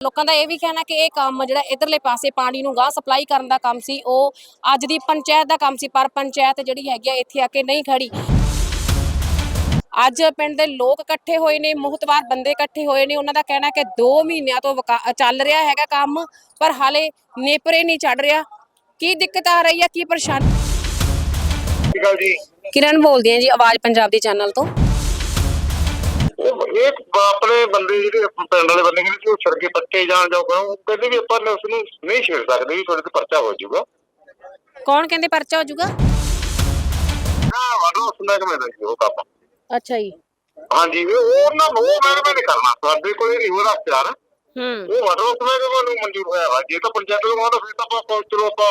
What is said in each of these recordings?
ਲੋਕਾਂ ਦਾ ਇਹ ਵੀ ਕਹਿਣਾ ਕਿ ਇਹ ਕੰਮ ਜਿਹੜਾ ਇਧਰਲੇ ਪਾਸੇ ਪਾਣੀ ਨੂੰ ਗਾਹ ਸਪਲਾਈ ਕਰਨ ਦਾ ਕੰਮ ਸੀ ਉਹ ਅੱਜ ਦੀ ਪੰਚਾਇਤ ਦਾ ਕੰਮ ਸੀ ਪਰ ਪੰਚਾਇਤ ਜਿਹੜੀ ਹੈਗੀ ਆ ਇੱਥੇ ਆ ਕੇ ਨਹੀਂ ਖੜੀ। ਅੱਜ ਪਿੰਡ ਦੇ ਲੋਕ ਇਕੱਠੇ ਹੋਏ ਨੇ ਮੁਹਤਵਾਰ ਬੰਦੇ ਇਕੱਠੇ ਹੋਏ ਨੇ ਉਹਨਾਂ ਦਾ ਕਹਿਣਾ ਕਿ 2 ਮਹੀਨਿਆਂ ਤੋਂ ਚੱਲ ਰਿਹਾ ਹੈਗਾ ਕੰਮ ਪਰ ਹਾਲੇ ਨੇਪਰੇ ਨਹੀਂ ਚੜ ਰਿਹਾ। ਕੀ ਦਿੱਕਤ ਆ ਰਹੀ ਹੈ ਕੀ ਪਰੇਸ਼ਾਨੀ? ਕਿਰਨ ਬੋਲਦੀ ਹਾਂ ਜੀ ਆਵਾਜ਼ ਪੰਜਾਬ ਦੀ ਚੈਨਲ ਤੋਂ। ਇਹ ਆਪਣੇ ਬੰਦੇ ਜਿਹੜੇ ਪਿੰਡ ਵਾਲੇ ਬੰਦੇ ਕਹਿੰਦੇ ਕਿ ਉਹ ਸੜਕੇ ਪੱਟੇ ਜਾਣ ਜਾਓ ਕਰੋ ਉਹ ਕਹਿੰਦੇ ਵੀ ਆਪਾਂ ਉਸ ਨੂੰ ਨਹੀਂ ਛੇੜ ਸਕਦੇ ਵੀ ਤੁਹਾਡੇ ਤੇ ਪਰਚਾ ਹੋ ਜਾਊਗਾ। ਕੌਣ ਕਹਿੰਦੇ ਪਰਚਾ ਹੋ ਜਾਊਗਾ? ਹਾਂ ਵਾਡੋ ਸੁਣਦਾ ਕਿ ਮੈਂ ਜੀ ਉਹ ਕੰਮ। ਅੱਛਾ ਜੀ। ਹਾਂਜੀ ਉਹ ਨੂੰ ਮੈਂ ਨਹੀਂ ਕਰਨਾ। ਸਾਡੇ ਕੋਲ ਨਹੀਂ ਉਹਦਾ ਪਿਆਰ ਹੂੰ। ਉਹ ਵਾਡੋ ਸੁਣਦਾ ਕਿ ਮੈਨੂੰ ਮਨਜ਼ੂਰ ਹੋਇਆ ਵਾ। ਜੇ ਤਾਂ ਪੰਚਾਇਤ ਨੂੰ ਆਉਂਦਾ ਫਿਰ ਤਾਂ ਆਪਾਂ ਚਲੋ ਆਪਾਂ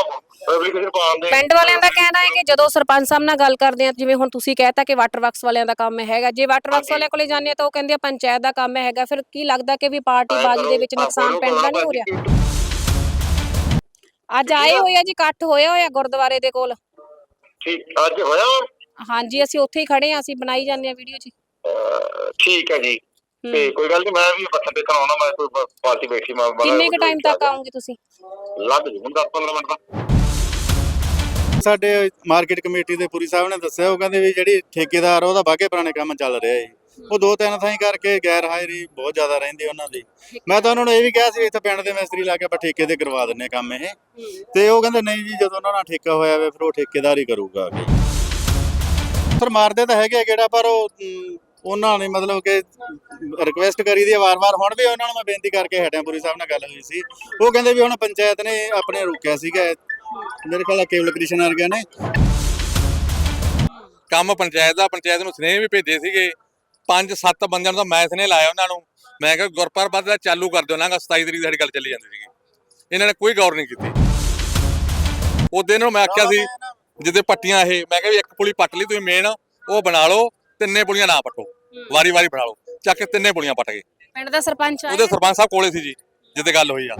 ਐਪਲੀਕੇਸ਼ਨ ਪਾਉਂਦੇ ਪਿੰਡ ਵਾਲਿਆਂ ਦਾ ਕਹਿਣਾ ਹੈ ਕਿ ਜਦੋਂ ਸਰਪੰਚ ਸਾਹਿਬ ਨਾਲ ਗੱਲ ਕਰਦੇ ਆ ਜਿਵੇਂ ਹੁਣ ਤੁਸੀਂ ਕਹਿਤਾ ਕਿ ਵਾਟਰ ਵਰਕਸ ਵਾਲਿਆਂ ਦਾ ਕੰਮ ਹੈਗਾ ਜੇ ਵਾਟਰ ਵਰਕਸ ਵਾਲਿਆਂ ਕੋਲੇ ਜਾਂਦੇ ਆ ਤਾਂ ਉਹ ਕਹਿੰਦੇ ਆ ਪੰਚਾਇਤ ਦਾ ਕੰਮ ਹੈਗਾ ਫਿਰ ਕੀ ਲੱਗਦਾ ਕਿ ਵੀ ਪਾਰਟੀ ਬਾਜੀ ਦੇ ਵਿੱਚ ਨੁਕਸਾਨ ਪਿੰਡ ਦਾ ਨਹੀਂ ਹੋ ਰਿਹਾ? ਅੱਜ ਆਏ ਹੋਏ ਆ ਜੀ ਇਕੱਠ ਹੋਇਆ ਹੋਇਆ ਗੁਰਦੁਆਰੇ ਦੇ ਕੋਲ। ਠੀਕ ਅੱਜ ਹੋਇਆ? ਹਾਂਜੀ ਅਸੀਂ ਉੱਥੇ ਹੀ ਖੜੇ ਆ ਅਸੀਂ ਬਣਾਈ ਜਾਂਦੇ ਆ ਵੀਡੀਓ ਅਹ ਠੀਕ ਹੈ ਜੀ। ਤੇ ਕੋਈ ਗੱਲ ਨਹੀਂ ਮੈਂ ਵੀ ਮੱਥਾ ਟੇਕਣ ਆਉਣਾ ਮੈਂ ਕੋਈ ਪਾਰਟੀ ਬੈਠੀ ਮੈਂ ਬਣਾ- ਕਿੰਨੇ ਕੁ ਟਾਈਮ ਤੱਕ ਆਉਂਗੇ ਤੁਸੀਂ? ਲੱਗ ਜੂ 10 15 ਮਿੰਟ ਦਾ ਸਾਡੇ ਮਾਰਕੀਟ ਕਮੇਟੀ ਦੇ ਪੁਰੀ ਸਾਹਿਬ ਨੇ ਦੱਸਿਆ ਉਹ ਕਹਿੰਦੇ ਵੀ ਜਿਹੜੀ ਠੇਕੇਦਾਰ ਉਹਦਾ ਬਾਗੇ ਪੁਰਾਣੇ ਕੰਮ ਚੱਲ ਰਿਹਾ ਹੈ ਉਹ ਦੋ ਤਿੰਨ ਥਾਈਂ ਕਰਕੇ ਗੈਰ ਹਾਜ਼ਰੀ ਬਹੁਤ ਜ਼ਿਆਦਾ ਰਹਿੰਦੀ ਉਹਨਾਂ ਦੀ। ਮੈਂ ਤਾਂ ਉਹਨਾਂ ਨੂੰ ਇਹ ਵੀ ਕਿਹਾ ਸੀ ਇੱਥੇ ਪਿੰਡ ਦੇ ਮਿਸਤਰੀ ਲਾ ਕੇ ਆਪਾਂ ਠੇਕੇ ਤੇ ਕਰਵਾ ਦਿੰਨੇ ਆ ਕੰਮ ਇਹ। ਤੇ ਉਹ ਕਹਿੰਦੇ ਨਹੀਂ ਜੀ ਜਦੋਂ ਉਹਨਾਂ ਨਾਲ ਠੇਕਾ ਹੋਇਆ ਵੇ ਫਿਰ ਉਹ ਠੇਕੇਦਾਰ ਹੀ ਕਰੂਗਾ ਅੱਗੇ। ਫਿਰ ਮਾਰਦੇ ਤਾਂ ਹੈਗੇ ਆ ਕਿਹੜਾ ਪਰ ਉਹ ਉਹਨਾਂ ਨੇ ਮਤਲਬ ਕਿ ਰਿਕੁਐਸਟ ਕਰੀ ਦੀ ਵਾਰ-ਵਾਰ। ਹੁਣ ਵੀ ਉਹਨਾਂ ਨੂੰ ਮੈਂ ਬੇਨਤੀ ਕਰਕੇ ਹਟਿਆ ਪੁਰੀ ਸਾਹਿਬ ਨਾਲ ਗੱਲ ਹੋਈ ਸੀ। ਉਹ ਕਹਿੰਦੇ ਵੀ ਹੁਣ ਪੰਚਾਇਤ ਨੇ ਆਪਣੇ ਰੋਕਿਆ ਸੀਗਾ। ਮੇਰੇ ਖਿਆਲ ਕੇਵਲ ਕ੍ਰਿਸ਼ਨ ਵਰਗਿਆਂ ਨੇ। ਕੰਮ ਪੰਚਾਇਤ ਦਾ ਪੰਚਾਇਤ ਨੂੰ ਸਨੇਹ ਵੀ ਭੇਜੇ ਸੀਗੇ। ਪੰਜ ਸੱਤ ਬੰਦਿਆਂ ਨੂੰ ਤਾਂ ਮੈਂ ਸਨੇਹ ਲਾਇਆ ਉਹਨਾਂ ਨੂੰ। ਮੈਂ ਕਿਹਾ ਗੁਰਪਰਬਤ ਦਾ ਚਾਲੂ ਕਰ ਦਿਓ ਨਾ 27 ਤਰੀਕ ਦੀ ਸਾਡੀ ਗੱਲ ਚੱਲੀ ਜਾਂਦੀ ਸੀਗੀ। ਇਹਨਾਂ ਨੇ ਕੋਈ ਗੌਰ ਨਹੀਂ ਕੀਤੀ। ਉਹਦੇ ਨੂੰ ਮੈਂ ਆਖਿਆ ਸੀ ਜਿੱਦੇ ਪੱਟੀਆਂ ਇਹ ਮੈਂ ਕਿਹਾ ਵੀ ਇੱਕ ਪੁਲੀ ਪੱਟ ਲਈ ਤੁਸੀਂ ਮੇਨ ਉਹ ਬਣਾ ਲਓ। ਤਿੰਨੇ ਪੁਲੀਆਂ ਨਾ ਪੱਟੋ। ਵਾਰੀ ਵਾਰੀ ਬਣਾ ਲਓ। ਚੱਕ ਕੇ ਤਿੰਨੇ ਪੁਲੀਆਂ ਪੱਟ ਗਏ। ਪਿੰਡ ਦਾ ਸਰਪੰਚ ਆਇਆ। ਉਹਦੇ ਸਰਪੰਚ ਸਾਹਿਬ ਕੋਲੇ ਸੀ ਜੀ ਜਿੱਦੇ ਗੱਲ ਹੋਈ ਆ।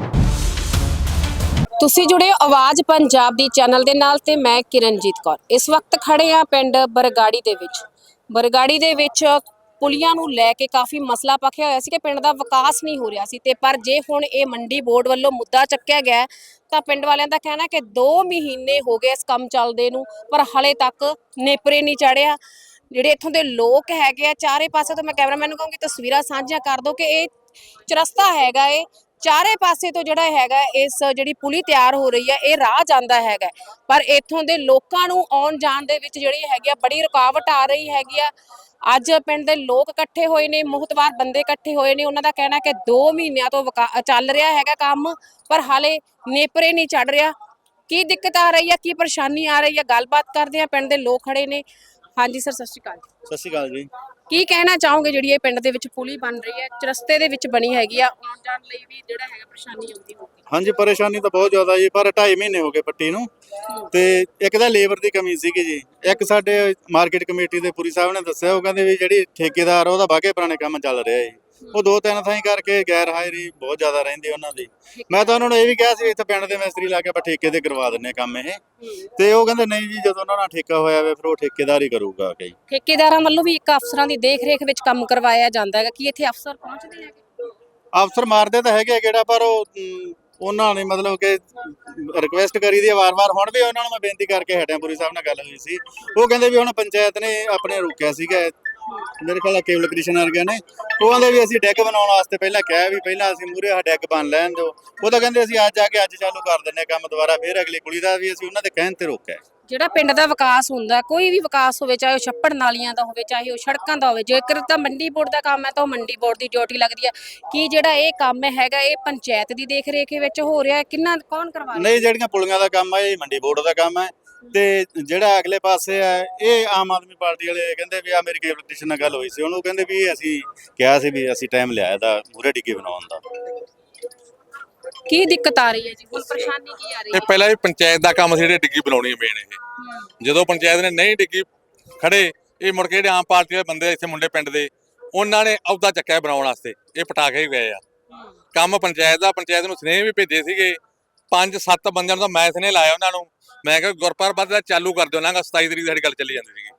ਤੁਸੀਂ ਜੁੜੇ ਹੋ ਆਵਾਜ਼ ਪੰਜਾਬ ਦੀ ਚੈਨਲ ਦੇ ਨਾਲ ਤੇ ਮੈਂ ਕਿਰਨਜੀਤ ਕੌਰ। ਇਸ ਵਕਤ ਖੜੇ ਆ ਪਿੰਡ ਬਰਗਾੜੀ ਦੇ ਵਿੱਚ। ਬਰਗਾੜੀ ਦੇ ਵਿੱਚ ਪੁਲੀਆਂ ਨੂੰ ਲੈ ਕੇ ਕਾਫੀ ਮਸਲਾ ਪੱਖਿਆ ਹੋਇਆ ਸੀ ਕਿ ਪਿੰਡ ਦਾ ਵਿਕਾਸ ਨਹੀਂ ਹੋ ਰਿਹਾ ਸੀ ਤੇ ਪਰ ਜੇ ਹੁਣ ਇਹ ਮੰਡੀ ਬੋਰਡ ਵੱਲੋਂ ਮੁੱਦਾ ਚੱਕਿਆ ਗਿਆ ਤਾਂ ਪਿੰਡ ਵਾਲਿਆਂ ਦਾ ਕਹਿਣਾ ਕਿ 2 ਮਹੀਨੇ ਹੋ ਗਏ ਇਸ ਕੰਮ ਚੱਲਦੇ ਨੂੰ ਪਰ ਹਲੇ ਤੱਕ ਨੇਪਰੇ ਨਹੀਂ ਚੜਿਆ ਜਿਹੜੇ ਇੱਥੋਂ ਦੇ ਲੋਕ ਹੈਗੇ ਆ, ਚਾਰੇ ਪਾਸੇ ਤੋਂ ਮੈਂ ਕੈਮਰਾਮੈਨ ਨੂੰ ਕਹੂੰਗੀ, ਤਸਵੀਰਾਂ ਸਾਂਝੀਆਂ ਕਰ ਦਿਓ ਕਿ ਇਹ ਚਰਸਤਾ ਹੈਗਾ ਏ। ਚਾਰੇ ਪਾਸੇ ਤੋਂ ਜਿਹੜਾ ਹੈਗਾ ਇਸ ਜਿਹੜੀ ਪੁਲੀ ਤਿਆਰ ਹੋ ਰਹੀ ਹੈ, ਇਹ ਰਾਹ ਜਾਂਦਾ ਹੈਗਾ ਪਰ ਇੱਥੋਂ ਦੇ ਲੋਕਾਂ ਨੂੰ ਆਉਣ ਜਾਣ ਦੇ ਵਿੱਚ ਜਿਹੜੀ ਹੈਗੀ ਆ, ਬੜੀ ਰੁਕਾਵਟ ਆ ਰਹੀ ਹੈਗੀ ਆ। ਅੱਜ ਪਿੰਡ ਦੇ ਲੋਕ ਇਕੱਠੇ ਹੋਏ ਨੇ, ਮੁਹਤਵਾਰ ਬੰਦੇ ਇਕੱਠੇ ਹੋਏ ਨੇ, ਉਹਨਾਂ ਦਾ ਕਹਿਣਾ ਕਿ 2 ਮਹੀਨਿਆਂ ਤੋਂ ਚੱਲ ਰਿਹਾ ਹੈਗਾ ਕੰਮ, ਪਰ ਹਾਲੇ ਨੇਪਰੇ ਨਹੀਂ ਚੜ ਰਿਹਾ। ਕੀ ਦਿੱਕਤ ਆ ਰਹੀ ਹੈ ਕੀ ਪਰੇਸ਼ਾਨੀ ਆ ਰਹੀ ਹੈ ਗੱਲਬਾਤ ਕਰਦੇ ਆ, ਪਿੰਡ ਦੇ ਲੋਕ ਖੜੇ ਨੇ। ਹਾਂਜੀ ਸਰ ਸਤਿ ਸ਼੍ਰੀ ਅਕਾਲ ਸਤਿ ਸ਼੍ਰੀ ਅਕਾਲ ਜੀ। ਕੀ ਕਹਿਣਾ ਚਾਹੋਗੇ ਜਿਹੜੀ ਇਹ ਪਿੰਡ ਦੇ ਵਿੱਚ ਪੁਲੀ ਬਣ ਰਹੀ ਹੈ ਚਰਸਤੇ ਦੇ ਵਿੱਚ ਬਣੀ ਹੈਗੀ ਆ ਆਉਣ ਜਾਣ ਲਈ ਵੀ ਜਿਹੜਾ ਹੈਗਾ ਪਰੇਸ਼ਾਨੀ ਆਉਂਦੀ ਹੋਊਗੀ? ਹਾਂਜੀ ਪਰੇਸ਼ਾਨੀ ਤਾਂ ਬਹੁਤ ਜ਼ਿਆਦਾ ਜੀ ਪਰ 2.5 ਮਹੀਨੇ ਹੋ ਗਏ ਪੱਟੀ ਨੂੰ। ਤੇ ਇੱਕ ਤਾਂ ਲੇਬਰ ਦੀ ਕਮੀ ਸੀਗੀ ਜੀ। ਇੱਕ ਸਾਡੇ ਮਾਰਕੀਟ ਕਮੇਟੀ ਦੇ ਪੁਰੀ ਸਾਹਿਬ ਨੇ ਦੱਸਿਆ ਉਹ ਕਹਿੰਦੇ ਵੀ ਜਿਹੜੀ ਠੇਕੇਦਾਰ ਉਹਦਾ ਬਾਗੇ ਪੁਰਾਣੇ ਕੰਮ ਚੱਲ ਰਿਹਾ ਹੈ ਉਹ ਦੋ ਤਿੰਨ ਥਾਈਂ ਕਰਕੇ ਗੈਰ ਹਾਜ਼ਰੀ ਬਹੁਤ ਜ਼ਿਆਦਾ ਰਹਿੰਦੀ ਉਹਨਾਂ ਦੀ। ਮੈਂ ਤਾਂ ਉਹਨਾਂ ਨੂੰ ਇਹ ਵੀ ਕਿਹਾ ਸੀ ਇੱਥੇ ਪਿੰਡ ਦੇ ਮਿਸਤਰੀ ਲਾ ਕੇ ਆਪਾਂ ਠੇਕੇ ਤੇ ਕਰਵਾ ਦਿੰਨੇ ਕੰਮ ਇਹ। ਤੇ ਉਹ ਕਹਿੰਦੇ ਨਹੀਂ ਜੀ ਜਦੋਂ ਉਹਨਾਂ ਨਾਲ ਠੇਕਾ ਹੋਇਆ ਵੇ ਫਿਰ ਉਹ ਠੇਕੇਦਾਰ ਹੀ ਕਰੂਗਾ ਅੱਗੇ ਠੇਕੇਦਾਰਾਂ ਵੱਲੋਂ ਵੀ ਇੱਕ ਅਫਸਰਾਂ ਦੀ ਦੇਖ-ਰੇਖ ਵਿੱਚ ਕੰਮ ਕਰਵਾਇਆ ਜਾਂਦਾ ਹੈਗਾ। ਕੀ ਇੱਥੇ ਅਫਸਰ ਪਹੁੰਚਦੇ ਹੈਗੇ? ਅਫਸਰ ਮਾਰਦੇ ਤਾਂ ਹੈਗੇ ਕਿਹੜਾ ਪਰ ਉਹ ਉਹਨਾਂ ਨੇ ਮਤਲਬ ਕਿ ਰਿਕੁਐਸਟ ਕਰੀ ਦੀ ਵਾਰ-ਵਾਰ। ਹੁਣ ਵੀ ਉਹਨਾਂ ਨੂੰ ਮੈਂ ਬੇਨਤੀ ਕਰਕੇ ਹਟਿਆ ਪੁਰੀ ਸਾਹਿਬ ਨਾਲ ਗੱਲ ਹੋਈ ਸੀ। ਉਹ ਕਹਿੰਦੇ ਵੀ ਹੁਣ ਪੰਚਾਇਤ ਨੇ ਆਪਣੇ ਰੋਕਿਆ ਸੀਗਾ ਮੇਰੇ ਨਾਲ ਕੇਵਲ ਕ੍ਰਿਸ਼ਨ ਵਰਗਿਆਂ ਨੇ। ਉਹ ਕਹਿੰਦੇ ਵੀ ਅਸੀਂ ਡੈਕ ਬਣਾਉਣ ਵਾਸਤੇ ਪਹਿਲਾਂ ਕਿਹਾ ਵੀ ਪਹਿਲਾਂ ਅਸੀਂ ਮੂਰੇ ਆ ਡੈਕ ਬਣ ਲੈਣ ਦਿਓ। ਉਹ ਤਾਂ ਕਹਿੰਦੇ ਅਸੀਂ ਅੱਜ ਆ ਕੇ ਅੱਜ ਚਾਲੂ ਕਰ ਦਿੰਨੇ ਕੰਮ ਦੁਬਾਰਾ ਫਿਰ ਅਗਲੀ ਕੁੜੀ ਦਾ ਵੀ ਅਸੀਂ ਉਹਨਾਂ ਦੇ ਕਹਿਣ ਤੇ ਰੋਕਿਆ। ਜਿਹੜਾ ਪਿੰਡ ਦਾ ਵਿਕਾਸ ਹੁੰਦਾ ਕੋਈ ਵੀ ਵਿਕਾਸ ਹੋਵੇ ਚਾਹੇ ਉਹ ਛੱਪੜ ਨਾਲੀਆਂ ਦਾ ਹੋਵੇ ਚਾਹੇ ਉਹ ਸੜਕਾਂ ਦਾ ਹੋਵੇ ਜੇਕਰ ਤਾਂ ਮੰਡੀ ਬੋਰਡ ਦਾ ਕੰਮ ਹੈ ਤਾਂ ਉਹ ਮੰਡੀ ਬੋਰਡ ਦੀ ਡਿਊਟੀ ਲੱਗਦੀ ਹੈ। ਕੀ ਜਿਹੜਾ ਇਹ ਕੰਮ ਹੈਗਾ ਇਹ ਪੰਚਾਇਤ ਦੀ ਦੇਖ-ਰੇਖ ਵਿੱਚ ਹੋ ਰਿਹਾ ਹੈ? ਕਿੰਨਾ ਕੌਣ ਕਰਵਾ ਰਿਹਾ? ਨਹੀਂ ਜਿਹੜੀਆਂ ਪੁਲੀਆਂ ਦਾ ਕੰਮ ਆ ਇਹ ਮੰਡੀ ਬੋਰਡ ਦਾ ਕੰਮ ਹੈ। ਤੇ ਜਿਹੜਾ ਅਗਲੇ ਪਾਸੇ ਆ ਇਹ ਆਮ ਆਦਮੀ ਪਾਰਟੀ ਵਾਲੇ ਕਹਿੰਦੇ ਵੀ ਆ ਮੇਰੀ ਕੇਬਲ ਕ੍ਰਿਸ਼ਨ ਨਾਲ ਗੱਲ ਹੋਈ ਸੀ। ਉਹਨੂੰ ਕਹਿੰਦੇ ਵੀ ਅਸੀਂ ਕਿਹਾ ਸੀ ਵੀ ਅਸੀਂ ਟਾਈਮ ਲਿਆ ਇਹਦਾ ਮੂਰੇ ਡਿੱਗੇ ਬਣਾਉਣ ਦਾ। ਕੀ ਦਿੱਕਤ ਆ ਰਹੀ ਹੈ ਜੀ? ਹੁਣ ਪਰੇਸ਼ਾਨੀ ਕੀ ਆ ਰਹੀ ਤੇ ਹੈ? ਪਹਿਲਾਂ ਇਹ ਪੰਚਾਇਤ ਦਾ ਕੰਮ ਸੀ ਜਿਹੜੇ ਡਿੱਗੀ ਬਣਾਉਣੀ ਮੇਨ ਇਹ। ਜਦੋਂ ਪੰਚਾਇਤ ਨੇ ਨਹੀਂ ਡਿੱਗੀ ਖੜੇ ਇਹ ਮੁੜ ਕੇ ਜਿਹੜੇ ਆਮ ਪਾਰਟੀ ਦੇ ਬੰਦੇ ਇੱਥੇ ਮੁੰਡੇ ਪਿੰਡ ਦੇ ਉਹਨਾਂ ਨੇ ਅਹੁਦਾ ਚੱਕਿਆ ਬਣਾਉਣ ਵਾਸਤੇ। ਇਹ ਪਟਾ ਕੇ ਹੀ ਗਏ ਆ। ਕੰਮ ਪੰਚਾਇਤ ਦਾ ਪੰਚਾਇਤ ਨੂੰ ਸਨੇਹ ਵੀ ਭੇਜੇ ਸੀਗੇ ਪੰਜ ਸੱਤ ਬੰਦਿਆਂ ਨੂੰ ਤਾਂ ਮੈਂ ਸਨੇਹ ਲਾਇਆ ਉਹਨਾਂ ਨੂੰ। ਮੈਂ ਕਿਹਾ ਗੁਰਪਰਬਤ ਦਾ ਚਾਲੂ ਕਰ ਦਿਓ। ਨਾ 27 ਤਰੀਕ ਦੀ ਸਾਡੀ ਗੱਲ ਚੱਲੀ ਜਾਂਦੀ ਸੀਗੀ।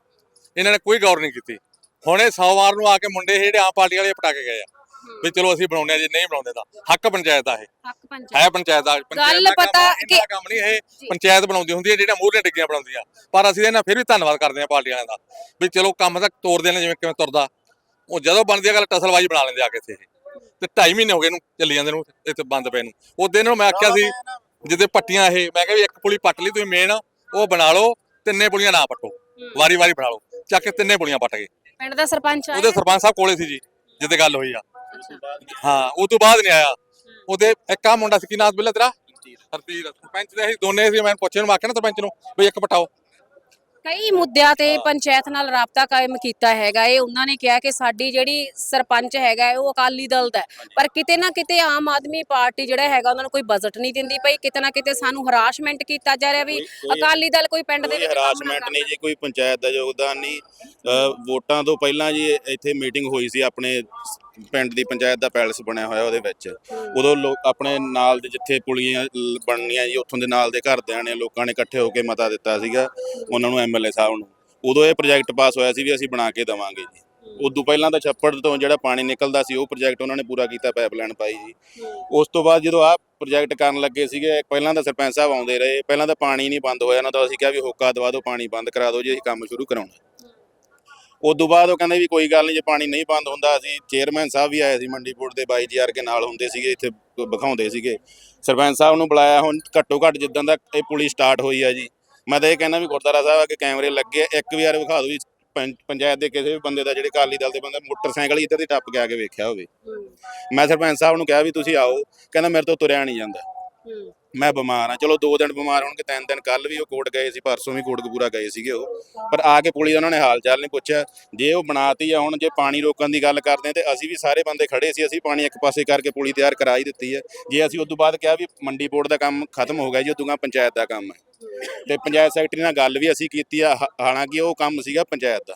ਇਹਨਾਂ ਨੇ ਕੋਈ ਗੌਰ ਨਹੀਂ ਕੀਤੀ। ਹੁਣੇ 100 ਵਾਰ ਨੂੰ ਆ ਕੇ ਮੁੰਡੇ ਇਹ ਜਿਹੜੇ ਆਮ ਪਾਰਟੀ ਵਾਲੇ ਪਟਾ ਕੇ ਗਏ ਆ। ਵੀ ਚਲੋ ਅਸੀਂ ਬਣਾਉਂਦੇ ਆ ਜੇ ਨਹੀਂ ਬਣਾਉਂਦੇ ਤਾਂ। ਹੱਕ ਪੰਚਾਇਤ ਦਾ ਇਹ। ਹੱਕ ਪੰਚਾਇਤ। ਹੈ ਪੰਚਾਇਤ ਦਾ ਗੱਲ ਪਤਾ ਆ, ਕਿ- ਕੰਮ ਨਹੀਂ ਇਹ। ਪੰਚਾਇਤ ਬਣਾਉਂਦੀ ਹੁੰਦੀ ਹੈ ਜਿਹੜੀਆਂ ਮੂਹਰੇ ਡਿੱਗੀਆਂ ਬਣਾਉਂਦੀਆਂ ਪਰ ਅਸੀਂ ਇਹਨਾਂ ਫਿਰ ਵੀ ਧੰਨਵਾਦ ਕਰਦੇ ਹਾਂ ਪਾਰਟੀਆਂ ਦਾ। ਵੀ ਚਲੋ ਕੰਮ ਤਾਂ ਤੋਰਦੇ ਨੇ ਜਿਵੇਂ ਕਿਵੇਂ ਤੁਰਦਾ। ਉਹ ਜਦੋਂ ਬਣਦੀ ਹੈ ਗੱਲ ਟਸਲਬਾਜੀ ਬਣਾ ਲੈਂਦੇ ਆ ਕੇ ਇੱਥੇ ਇਹ। ਤੇ 2.5 ਮਹੀਨੇ ਹੋ ਗਏ ਇਹਨੂੰ ਚੱਲੀ ਜਾਂਦੇ ਨੂੰ ਇੱਥੇ ਬੰਦ ਪਏ ਨੂੰ। ਉਹ ਦਿਨ ਨੂੰ ਮੈਂ ਆਖਿਆ ਸੀ ਜਿੱਦੇ ਪੱਟੀਆਂ ਇਹ ਮੈਂ ਕਿਹਾ ਵੀ ਇੱਕ ਪੁਲੀ ਪੱਟ ਲਈ ਤੁਸੀਂ ਮੇਨ ਉਹ ਬਣਾ ਲਓ ਤਿੰਨੇ ਪੁਲੀਆਂ ਨਾ ਪੱਟੋ। ਵਾਰੀ ਵਾਰੀ ਬਣਾ ਲਓ। ਚੱਕ ਕੇ ਤਿੰਨੇ ਪੁਲੀਆਂ ਪੱਟ ਗਏ। ਪਿੰਡ ਦਾ ਸਰਪੰਚ ਆਇਆ। ਉਹਦੇ ਸਰਪੰਚ ਸਾਹਿਬ ਕੋਲੇ ਸੀ ਜੀ ਜਿੱਦੇ ਗੱਲ ਹੋਈ ਆ। ਹਾਂ ਉਹ ਤੋਂ ਬਾਅਦ ਨਹੀਂ ਆਇਆ। ਉਹਦੇ ਇੱਕ ਆ ਮੁੰਡਾ ਸੀ ਕੀ ਨਾਮ ਬਿੱਲਾ ਤੇਰਾ? ਹਰਪੀਰ ਸਰਪੰਚ ਦੇ ਅਸੀਂ ਦੋਨੇ ਸੀ ਮੈਂ ਪੁੱਛੇ ਨੂੰ ਆਖਿਆ ਨਾ ਸਰਪੰਚ ਨੂੰ ਵੀ ਇੱਕ ਪਟਾਓ। ਕਈ ਮੁੱਦਿਆਂ ਤੇ ਪੰਚਾਇਤ ਨਾਲ ਰਾਬਤਾ ਕਾਇਮ ਕੀਤਾ ਹੈਗਾ। ਇਹ ਉਹਨਾਂ ਨੇ ਕਿਹਾ ਕਿ ਸਾਡੀ ਜਿਹੜੀ ਸਰਪੰਚ ਹੈਗਾ ਹੈ, ਉਹ ਅਕਾਲੀ ਦਲ ਦਾ ਹੈ। ਪਰ ਕਿਤੇ ਨਾ ਕਿਤੇ ਆਮ ਆਦਮੀ ਪਾਰਟੀ ਜਿਹੜਾ ਹੈਗਾ ਉਹਨਾਂ ਨੂੰ ਕੋਈ ਬਜਟ ਨਹੀਂ ਦਿੰਦੀ ਪਈ। ਕਿਤੇ ਨਾ ਕਿਤੇ ਸਾਨੂੰ ਹਰਾਸਮੈਂਟ ਕੀਤਾ ਜਾ ਰਿਹਾ ਵੀ ਕੋਈ- ਕੋਈ- ਅਕਾਲੀ ਦਲ ਕੋਈ ਪਿੰਡ ਦੇ ਕੋਈ ਵਿੱਚ ਕੰਮ ਨਾ ਹਰਾਸਮੈਂਟ ਨਹੀਂ। ਜੀ ਕੋਈ ਪੰਚਾਇਤ ਦਾ ਯੋਗਦਾਨ ਨਹੀਂ। ਅ, ਵੋਟਾਂ ਤੋਂ ਪਹਿਲਾਂ ਜੀ ਇੱਥੇ ਮੀਟਿੰਗ ਹੋਈ ਸੀ ਆਪਣੇ ਪਿੰਡ ਦੀ ਪੰਚਾਇਤ ਦਾ ਪੈਲਸ ਬਣਿਆ ਹੋਇਆ ਉਹਦੇ ਵਿੱਚ। ਉਦੋਂ ਲੋਕ ਆਪਣੇ ਨਾਲ ਦੇ ਜਿੱਥੇ ਪੁਲੀਆਂ ਬਣਨੀਆਂ ਜੀ, ਉੱਥੋਂ ਦੇ ਨਾਲ ਦੇ ਘਰਦਿਆਂ ਨੇ ਲੋਕਾਂ ਨੇ ਇਕੱਠੇ ਹੋ ਕੇ ਮਤਾ ਦਿੱਤਾ ਸੀਗਾ, ਉਹਨਾਂ ਨੂੰ ਐਮਐਲਏ ਸਾਹਿਬ ਨੂੰ। ਉਦੋਂ ਇਹ ਪ੍ਰੋਜੈਕਟ ਪਾਸ ਹੋਇਆ ਸੀ ਵੀ ਅਸੀਂ ਬਣਾ ਕੇ ਦੇਵਾਂਗੇ ਜੀ। ਉਦੋਂ ਪਹਿਲਾਂ ਤਾਂ ਛੱਪੜ ਤੋਂ ਜਿਹੜਾ ਪਾਣੀ ਨਿਕਲਦਾ ਸੀ, ਉਹ ਪ੍ਰੋਜੈਕਟ ਉਹਨਾਂ ਨੇ ਪੂਰਾ ਕੀਤਾ, ਪਾਈਪਲਾਈਨ ਪਾਈ ਜੀ। ਉਸ ਤੋਂ ਬਾਅਦ ਜਦੋਂ ਆਹ ਪ੍ਰੋਜੈਕਟ ਕਰਨ ਲੱਗੇ ਸੀਗੇ, ਪਹਿਲਾਂ ਤਾਂ ਸਰਪੰਚ ਸਾਹਿਬ ਆਉਂਦੇ ਰਹੇ, ਪਹਿਲਾਂ ਤਾਂ ਪਾਣੀ ਨਹੀਂ ਬੰਦ ਹੋਇਆ ਉਹਨਾਂ ਦਾ ਅਸੀਂ ਕਿਹਾ ਵੀ ਹੋਕਾ ਦਵਾ ਦਿਓ, ਪਾਣੀ ਬੰਦ ਕਰਾ ਦਿਓ ਜੀ, ਅਸੀਂ ਕੰਮ ਸ਼ੁਰੂ ਕਰਾਉਣਾ। ਉਸ ਤੋਂ ਬਾਅਦ ਉਹ ਕਹਿੰਦੇ ਵੀ ਕੋਈ ਗੱਲ ਨਹੀਂ ਜੇ ਪਾਣੀ ਨਹੀਂ ਬੰਦ ਹੁੰਦਾ ਅਸੀਂ ਚੇਅਰਮੈਨ ਸਾਹਿਬ ਵੀ ਆਏ ਸੀ ਮੰਡੀ ਬੋਰਡ ਦੇ ਬਾਈ ਜੀ ਆਰ ਕੇ ਨਾਲ ਹੁੰਦੇ ਸੀਗੇ ਇੱਥੇ ਵਿਖਾਉਂਦੇ ਸੀਗੇ। ਸਰਪੰਚ ਸਾਹਿਬ ਨੂੰ ਬੁਲਾਇਆ ਹੁਣ ਘੱਟੋ ਘੱਟ ਜਿੱਦਾਂ ਦਾ ਇਹ ਪੁਲੀ ਸਟਾਰਟ ਹੋਈ ਆ ਜੀ। ਮੈਂ ਤਾਂ ਇਹ ਕਹਿੰਦਾ ਵੀ ਗੁਰਦਾਰਾ ਸਾਹਿਬ ਅੱਗੇ ਕੈਮਰੇ ਲੱਗੇ ਆ, ਇੱਕ ਵੀ ਵਾਰ ਵਿਖਾ ਦਿਓ ਵੀ ਪੰਚਾਇਤ ਦੇ ਕਿਸੇ ਵੀ ਬੰਦੇ ਦਾ ਜਿਹੜੇ ਅਕਾਲੀ ਦਲ ਦੇ ਬੰਦੇ ਮੋਟਰਸਾਈਕਲ ਹੀ ਇੱਧਰ ਦੀ ਟੱਪ ਕੇ ਆ ਕੇ ਵੇਖਿਆ ਹੋਵੇ। ਮੈਂ ਸਰਪੰਚ ਸਾਹਿਬ ਨੂੰ ਕਿਹਾ ਵੀ ਤੁਸੀਂ ਆਓ ਕਹਿੰਦਾ ਮੇਰੇ ਤੋਂ ਤੁਰਿਆ ਨਹੀਂ ਜਾਂਦਾ। ਮੈਂ ਬਿਮਾਰ ਆ ਚਲੋ, ਦੋ ਦਿਨ ਬਿਮਾਰ ਹੋਣਗੇ, ਤਿੰਨ ਦਿਨ ਕੱਲ ਵੀ ਉਹ ਕੋਟ ਗਏ ਸੀ, ਪਰਸੋਂ ਵੀ ਕੋਟਕਪੂਰਾ ਗਏ ਸੀਗੇ ਉਹ। ਪਰ ਆ ਕੇ ਪੁਲਿਸ ਉਹਨਾਂ ਨੇ ਹਾਲ ਚਾਲ ਨਹੀਂ ਪੁੱਛਿਆ। ਜੇ ਉਹ ਬਣਾਤੀ ਆ ਹੁਣ, ਜੇ ਪਾਣੀ ਰੋਕਣ ਦੀ ਗੱਲ ਕਰਦੇ ਆ, ਤੇ ਅਸੀਂ ਵੀ ਸਾਰੇ ਬੰਦੇ ਖੜੇ ਸੀ, ਅਸੀਂ ਪਾਣੀ ਇੱਕ ਪਾਸੇ ਕਰਕੇ ਪੁਲੀ ਤਿਆਰ ਕਰਾ ਹੀ ਦਿੱਤੀ ਹੈ ਜੇ ਅਸੀਂ ਉਸ ਤੋਂ ਬਾਅਦ ਕਿਹਾ ਵੀ ਮੰਡੀ ਬੋਰਡ ਦਾ ਕੰਮ ਖਤਮ ਹੋ ਗਿਆ ਜੀ, ਉਦੋਂ ਪੰਚਾਇਤ ਦਾ ਕੰਮ ਹੈ। ਤੇ ਪੰਚਾਇਤ ਸੈਕਟਰੀ ਨਾਲ ਗੱਲ ਵੀ ਅਸੀਂ ਕੀਤੀ ਆ, ਹਾ- ਹਾਲਾਂਕਿ ਉਹ ਕੰਮ ਸੀਗਾ ਪੰਚਾਇਤ ਦਾ।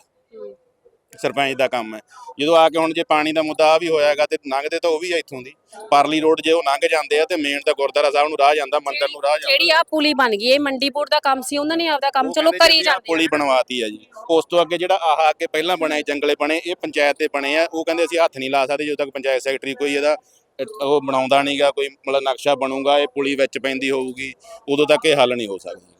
ਸਰਪੰਚ ਦਾ ਕੰਮ ਹੈ। ਜਦੋਂ ਆ ਕੇ ਹੁਣ ਜੇ ਪਾਣੀ ਦਾ ਮੁੱਦਾ ਆ ਵੀ ਹੋਇਆਗਾ ਤੇ ਲੰਘਦੇ ਤਾਂ ਉਹ ਵੀ ਇੱਥੋਂ ਦੀ। ਪਰਲੀ ਰੋਡ ਜੇ ਉਹ ਲੰਘ ਜਾਂਦੇ ਆ ਤੇ ਮੇਨ ਤਾਂ ਗੁਰਦਾਰਾ ਸਾਹਿਬ ਨੂੰ ਰਾਹ ਜਾਂਦਾ ਮੰਦਰ ਨੂੰ ਰਾਹ ਜਾਂਦਾ। ਜਿਹੜੀ ਆ ਪੁਲੀ ਬਣ ਗਈ ਇਹ ਮੰਡੀ ਬੋਰਡ ਦਾ ਕੰਮ ਸੀ ਉਹਨਾਂ ਨੇ ਆਪਦਾ ਕੰਮ ਚਲੋ ਕਰੀ ਜਾਂਦੇ ਪੁਲੀ ਬਣਵਾਤੀ ਆ ਜੀ ਉਸ ਤੋਂ ਅੱਗੇ ਜਿਹੜਾ ਆਹ ਅੱਗੇ ਪਹਿਲਾਂ ਬਣਾਏ ਜੰਗਲੇ ਬਣੇ ਇਹ ਪੰਚਾਇਤ ਦੇ ਬਣੇ ਆ। ਉਹ ਕਹਿੰਦੇ ਅਸੀਂ ਹੱਥ ਨਹੀਂ ਲਾ ਸਕਦੇ ਜਦੋਂ ਤੱਕ ਪੰਚਾਇਤ ਸੈਕਟਰੀ ਕੋਈ ਇਹਦਾ ਉਹ ਬਣਾਉਂਦਾ ਨਹੀਂਗਾ ਕੋਈ ਮਤਲਬ ਨਕਸ਼ਾ ਬਣੂਗਾ ਇਹ ਪੁਲੀ ਵਿੱਚ ਪੈਂਦੀ ਹੋਊਗੀ ਉਦੋਂ ਤੱਕ ਇਹ ਹੱਲ ਨਹੀਂ ਹੋ ਸਕਦਾ।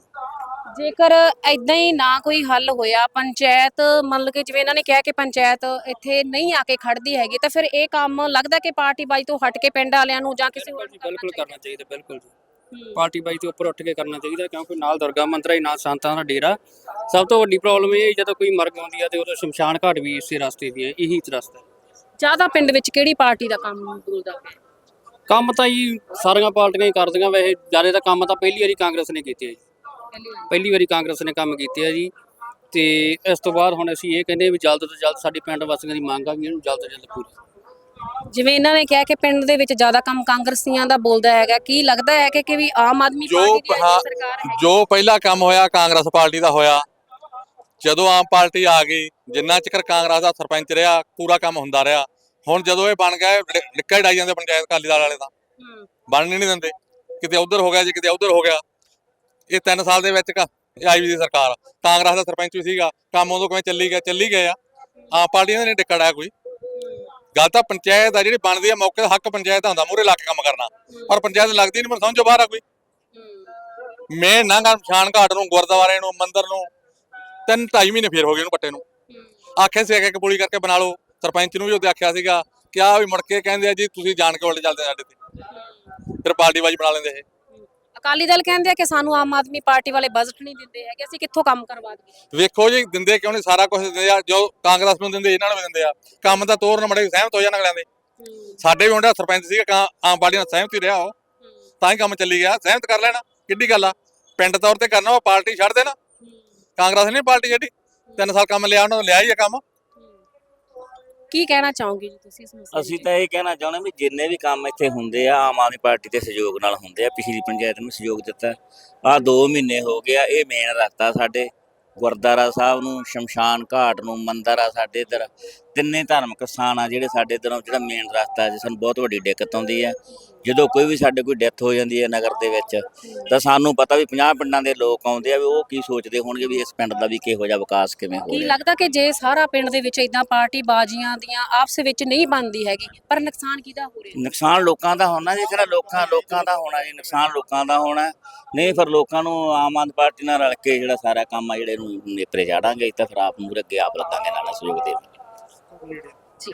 ਜੇਕਰ ਐਦਾਂ ਹੀ ਨਾ ਕੋਈ ਹੱਲ ਹੋਇਆ ਪੰਚਾਇਤ ਮੰਨ ਕੇ ਜਿਵੇਂ ਇਹਨਾਂ ਨੇ ਕਿਹਾ ਕਿ ਪੰਚਾਇਤ ਇੱਥੇ ਨਹੀਂ ਆ ਕੇ ਖੜਦੀ ਹੈਗੀ ਤਾਂ ਫਿਰ ਇਹ ਕੰਮ ਲੱਗਦਾ ਕਿ ਪਾਰਟੀ ਬਾਈ ਤੋਂ ਹਟ ਕੇ ਪਿੰਡ ਵਾਲਿਆਂ ਨੂੰ ਜਾਂ ਕਿਸੇ ਹੋਰ ਨੂੰ ਬਿਲਕੁਲ ਕਰਨਾ ਚਾਹੀਦਾ ਬਿਲਕੁਲ ਜੀ। ਪਾਰਟੀ ਬਾਈ ਤੋਂ ਉੱਪਰ ਉੱਠ ਕੇ ਕਰਨਾ ਚਾਹੀਦਾ ਕਿਉਂਕਿ ਨਾਲ ਦੁਰਗਾ ਮੰਤਰਾ ਹੀ ਨਾਲ ਸੰਤਾਂ ਦਾ ਡੇਰਾ। ਸਭ ਤੋਂ ਵੱਡੀ ਪ੍ਰੋਬਲਮ ਇਹ ਹੈ ਜਦੋਂ ਕੋਈ ਮਰਗ ਆਉਂਦੀ ਹੈ ਤੇ ਉਦੋਂ ਸ਼ਮਸ਼ਾਨ ਘਾਟ ਵੀ ਇਸੇ ਰਸਤੇ ਦੀ ਹੈ ਇਹੀ ਰਸਤਾ ਹੈ। ਜ਼ਿਆਦਾ ਪਿੰਡ ਵਿੱਚ ਕਿਹੜੀ ਪਾਰਟੀ ਦਾ ਕੰਮ ਬੋਲਦਾ ਕੰਮ ਤਾਂ ਜੀ ਸਾਰੀਆਂ ਪਾਰਟੀਆਂ ਹੀ ਕਰਦੀਆਂ ਵੈਸੇ ਜ਼ਿਆਦਾ ਤਾਂ ਕੰਮ ਤਾਂ ਪਹਿਲੀ ਵਾਰੀ ਕਾਂਗਰਸ ਨੇ ਕੀਤੇ ਜੀ। ਪਹਿਲੀ ਵਾਰੀ ਕਾਂਗਰਸ ਨੇ ਕੰਮ ਕੀਤੇ ਆ ਜੀ। ਤੇ ਇਸ ਤੋਂ ਬਾਅਦ ਹੁਣ ਅਸੀਂ ਇਹ ਕਹਿੰਦੇ ਵੀ ਜਲਦ ਤੋਂ ਜਲਦ ਸਾਡੇ ਪਿੰਡ ਵਾਸੀਆਂ ਦੀ ਮੰਗ ਆ ਵੀ ਇਹਨੂੰ ਜਲਦ ਤੋਂ ਜਲਦ ਪੂਰੀ ਜਿਵੇਂ ਇਹਨਾਂ ਨੇ ਕਿਹਾ ਕਿ ਪਿੰਡ ਦੇ ਵਿੱਚ ਜ਼ਿਆਦਾ ਕੰਮ ਕਾਂਗਰਸੀਆਂ ਦਾ ਬੋਲਦਾ ਹੈਗਾ ਕੀ ਲੱਗਦਾ ਹੈ ਕਿ ਕਿ ਵੀ ਆਮ ਆਦਮੀ ਜੋ ਪਾਰਟੀ ਦੀ ਹਾਂ, ਅੱਜ ਸਰਕਾਰ ਹੈ ਜੋ ਪਹਿਲਾ ਕੰਮ ਹੋਇਆ ਕਾਂਗਰਸ ਪਾਰਟੀ ਦਾ ਹੋਇਆ ਜਦੋਂ ਆਮ ਪਾਰਟੀ ਆ ਗਈ ਜਿੰਨਾ ਚਿਰ ਕਾਂਗਰਸ ਦਾ ਸਰਪੰਚ ਰਿਹਾ ਪੂਰਾ ਕੰਮ ਹੁੰਦਾ ਰਿਹਾ। ਹੁਣ ਜਦੋਂ ਇਹ ਬਣ ਗਏ ਨਿੱਕਾ ਡਾਈ ਜਾਂਦੇ ਪੰਚਾਇਤ ਅਕਾਲੀ ਦਲ ਵਾਲੇ ਹੂੰ, ਬਣਨ ਨਹੀਂ ਦਿੰਦੇ। ਕਿਤੇ ਉਧਰ ਹੋ ਗਿਆ ਜੀ ਕਿਤੇ ਉਧਰ ਹੋ ਗਿਆ। ਇਹ 3 ਸਾਲ ਦੇ ਵਿੱਚ ਕ- ਆਈ ਵੀ ਦੀ ਸਰਕਾਰ। ਕਾਂਗਰਸ ਦਾ ਸਰਪੰਚ ਵੀ ਸੀਗਾ। ਕੰਮ ਉਦੋਂ ਕਿਵੇਂ ਚੱਲੀ ਗਿਆ, ਚੱਲੀ ਗਏ ਆ। ਆਮ ਪਾਰਟੀਆਂ ਨੇ ਡਿੱਕਾ ਡਾਇਆ ਕੋਈ। ਗੱਲ ਤਾਂ ਪੰਚਾਇਤ ਆ, ਜਿਹੜੀ ਬਣਦੀ ਆ, ਮੌਕੇ ਦਾ ਹੱਕ ਪੰਚਾਇਤ ਦਾ ਹੁੰਦਾ ਮੂਰੇ ਲਾ ਕੇ ਕੰਮ ਕਰਨਾ। ਪਰ ਪੰਚਾਇਤ ਲੱਗਦੀ ਨਹੀਂ ਮੈਨੂੰ ਸਮਝੋ ਬਾਹਰ ਆ ਕੋਈ। ਮੈਂ ਨਾਂਗਾ ਸ਼ਾਨ ਘਾਟ ਨੂੰ, ਗੁਰਦੁਆਰੇ ਨੂੰ, ਮੰਦਿਰ ਨੂੰ, ਤਿੰਨ ਢਾਈ ਮਹੀਨੇ ਫੇਰ ਹੋ ਗਏ ਉਹਨੂੰ ਪੱਟੇ ਨੂੰ। ਆਖਿਆ ਸੀ ਕਿ ਪੁਲੀ ਕਰਕੇ ਬਣਾ ਲਓ। ਸਰਪੰਚ ਨੂੰ ਵੀ ਉਹਦੇ ਆਖਿਆ ਸੀਗਾ ਕਿ ਆ ਵੀ ਮੁੜ ਕੇ ਕਹਿੰਦੇ ਆ ਜੀ, ਤੁਸੀਂ ਜਾਣ ਕੇ ਉਲਟ ਚੱਲਦੇ ਸਾਡੇ ਤੇ। ਫਿਰ ਪਾਰਟੀ ਬਾਜੀ ਬਣਾ ਲੈਂਦੇ ਇਹ। ਅਕਾਲੀ ਦਲ ਕਹਿੰਦੇ ਆ ਕਿ ਸਾਨੂੰ ਆਮ ਆਦਮੀ ਪਾਰਟੀ ਵਾਲੇ ਬਜਟ ਨਹੀਂ ਦਿੰਦੇ ਹੈਗੇ ਅਸੀਂ ਕਿੱਥੋਂ ਕੰਮ ਕਰਵਾ ਦਈਏ? ਵੇਖੋ ਜੀ ਦਿੰਦੇ ਕਿਉਂ ਨਹੀਂ? ਸਾਰਾ ਕੁਝ ਦਿੰਦੇ ਆ ਜੋ ਕਾਂਗਰਸ ਨੂੰ ਦਿੰਦੇ ਇਹਨਾਂ ਨੂੰ ਵੀ ਦਿੰਦੇ ਆ। ਕੰਮ ਤਾਂ ਤੋਰਨ ਮੜੇ ਸਹਿਮਤ ਹੋ ਜਾਣ ਅਗਲਿਆਂ ਦੇ। ਸਾਡੇ ਵੀ ਮੁੰਡਾ ਸਰਪੰਚ ਸੀਗਾ ਆਮ ਪਾਰਟੀ ਨਾਲ ਸਹਿਮਤ ਹੀ ਰਿਹਾ ਉਹ। ਤਾਂ ਹੀ ਕੰਮ ਚੱਲੀ ਗਿਆ। ਸਹਿਮਤ ਕਰ ਲੈਣਾ ਕਿੱਡੀ ਗੱਲ ਆ। ਪਿੰਡ ਤੌਰ ਤੇ ਕਰਨਾ ਉਹ ਪਾਰਟੀ ਛੱਡ ਦੇਣਾ। ਕਾਂਗਰਸ ਨੇ ਪਾਰਟੀ ਛੱਡੀ। ਤਿੰਨ ਸਾਲ ਕੰਮ ਲਿਆ ਉਹਨਾਂ ਨੇ ਲਿਆ ਹੀ ਆ ਕੰਮ। ਕੀ ਕਹਿਣਾ ਚਾਹੋਗੇ ਜੀ ਤੁਸੀਂ ਇਸ ਮਸਲੇ ਅਸੀਂ ਤਾਂ ਇਹ ਕਹਿਣਾ ਚਾਹੁੰਦੇ ਵੀ ਜਿੰਨੇ ਵੀ ਕੰਮ ਇੱਥੇ ਹੁੰਦੇ ਆ ਆਮ ਆਦਮੀ ਪਾਰਟੀ ਦੇ ਸਹਿਯੋਗ ਨਾਲ ਹੁੰਦੇ ਆ ਪਿਛਲੀ ਪੰਚਾਇਤ ਨੂੰ ਸਹਿਯੋਗ ਦਿੱਤਾ। ਆ 2 ਮਹੀਨੇ ਹੋ ਗਿਆ ਇਹ ਮੇਨ ਰਸਤਾ ਸਾਡੇ ਗੁਰਦਾਰਾ ਸਾਹਿਬ ਨੂੰ ਸ਼ਮਸ਼ਾਨ ਘਾਟ ਨੂੰ ਮੰਦਰ ਆ ਸਾਡੇ ਇੱਧਰ। ਤਿੰਨੇ ਧਾਰਮਿਕ ਸਥਾਨ ਆ ਜਿਹੜੇ ਸਾਡੇ ਇੱਧਰੋਂ ਜਿਹੜਾ ਮੇਨ ਰਸਤਾ ਜੀ ਸਾਨੂੰ ਬਹੁਤ ਵੱਡੀ ਦਿੱਕਤ ਆਉਂਦੀ ਹੈ ਜਦੋਂ ਕੋਈ ਵੀ ਸਾਡੇ ਕੋਈ ਡੈਥ ਹੋ ਜਾਂਦੀ ਹੈ ਨਗਰ ਦੇ ਵਿੱਚ ਤਾਂ ਸਾਨੂੰ ਪਤਾ ਵੀ 50 ਪਿੰਡਾਂ ਦੇ ਲੋਕ ਆਉਂਦੇ ਆ ਵੀ ਉਹ ਕੀ ਸੋਚਦੇ ਹੋਣਗੇ ਵੀ ਇਸ ਪਿੰਡ ਦਾ ਵੀ ਕਿਹੋ ਜਿਹਾ ਵਿਕਾਸ ਕਿਵੇਂ ਹੋ ਕੀ ਰਿਹਾ। ਲੱਗਦਾ ਕਿ ਜੇ ਸਾਰਾ ਪਿੰਡ ਦੇ ਵਿੱਚ ਇਦਾਂ ਪਾਰਟੀ ਬਾਜ਼ੀਆਂ ਦੀਆਂ ਆਪਸ ਵਿੱਚ ਨਹੀਂ ਬਣਦੀ ਹੈਗੀ ਪਰ ਨੁਕਸਾਨ ਕਿਹਦਾ ਹੋ ਰਿਹਾ? ਨੁਕਸਾਨ ਲੋਕਾਂ ਦਾ ਹੋਣਾ ਜੀ ਕਿਹੜਾ ਲੋਕਾਂ ਲੋਕਾਂ ਦਾ ਹੋਣਾ ਜੀ ਨੁਕਸਾਨ ਲੋਕਾਂ ਦਾ ਹੋਣਾ। ਨਹੀਂ ਫਿਰ ਲੋਕਾਂ ਨੂੰ ਆਮ ਆਦਮੀ ਪਾਰਟੀ ਨਾਲ ਰਲ ਕੇ ਜਿਹੜਾ ਸਾਰਾ ਕੰਮ ਆ ਜਿਹੜੇ ਨੂੰ ਨੇਪਰੇ ਚਾੜਾਂਗੇ ਤਾਂ ਫਿਰ ਆਪ ਮੂਰੇ ਅੱਗੇ ਆਪ ਲੱਗਾਂਗੇ ਨਾਲ ਸਹਿਯੋਗ ਦੇਵਾਂਗੇ। ਜੀ।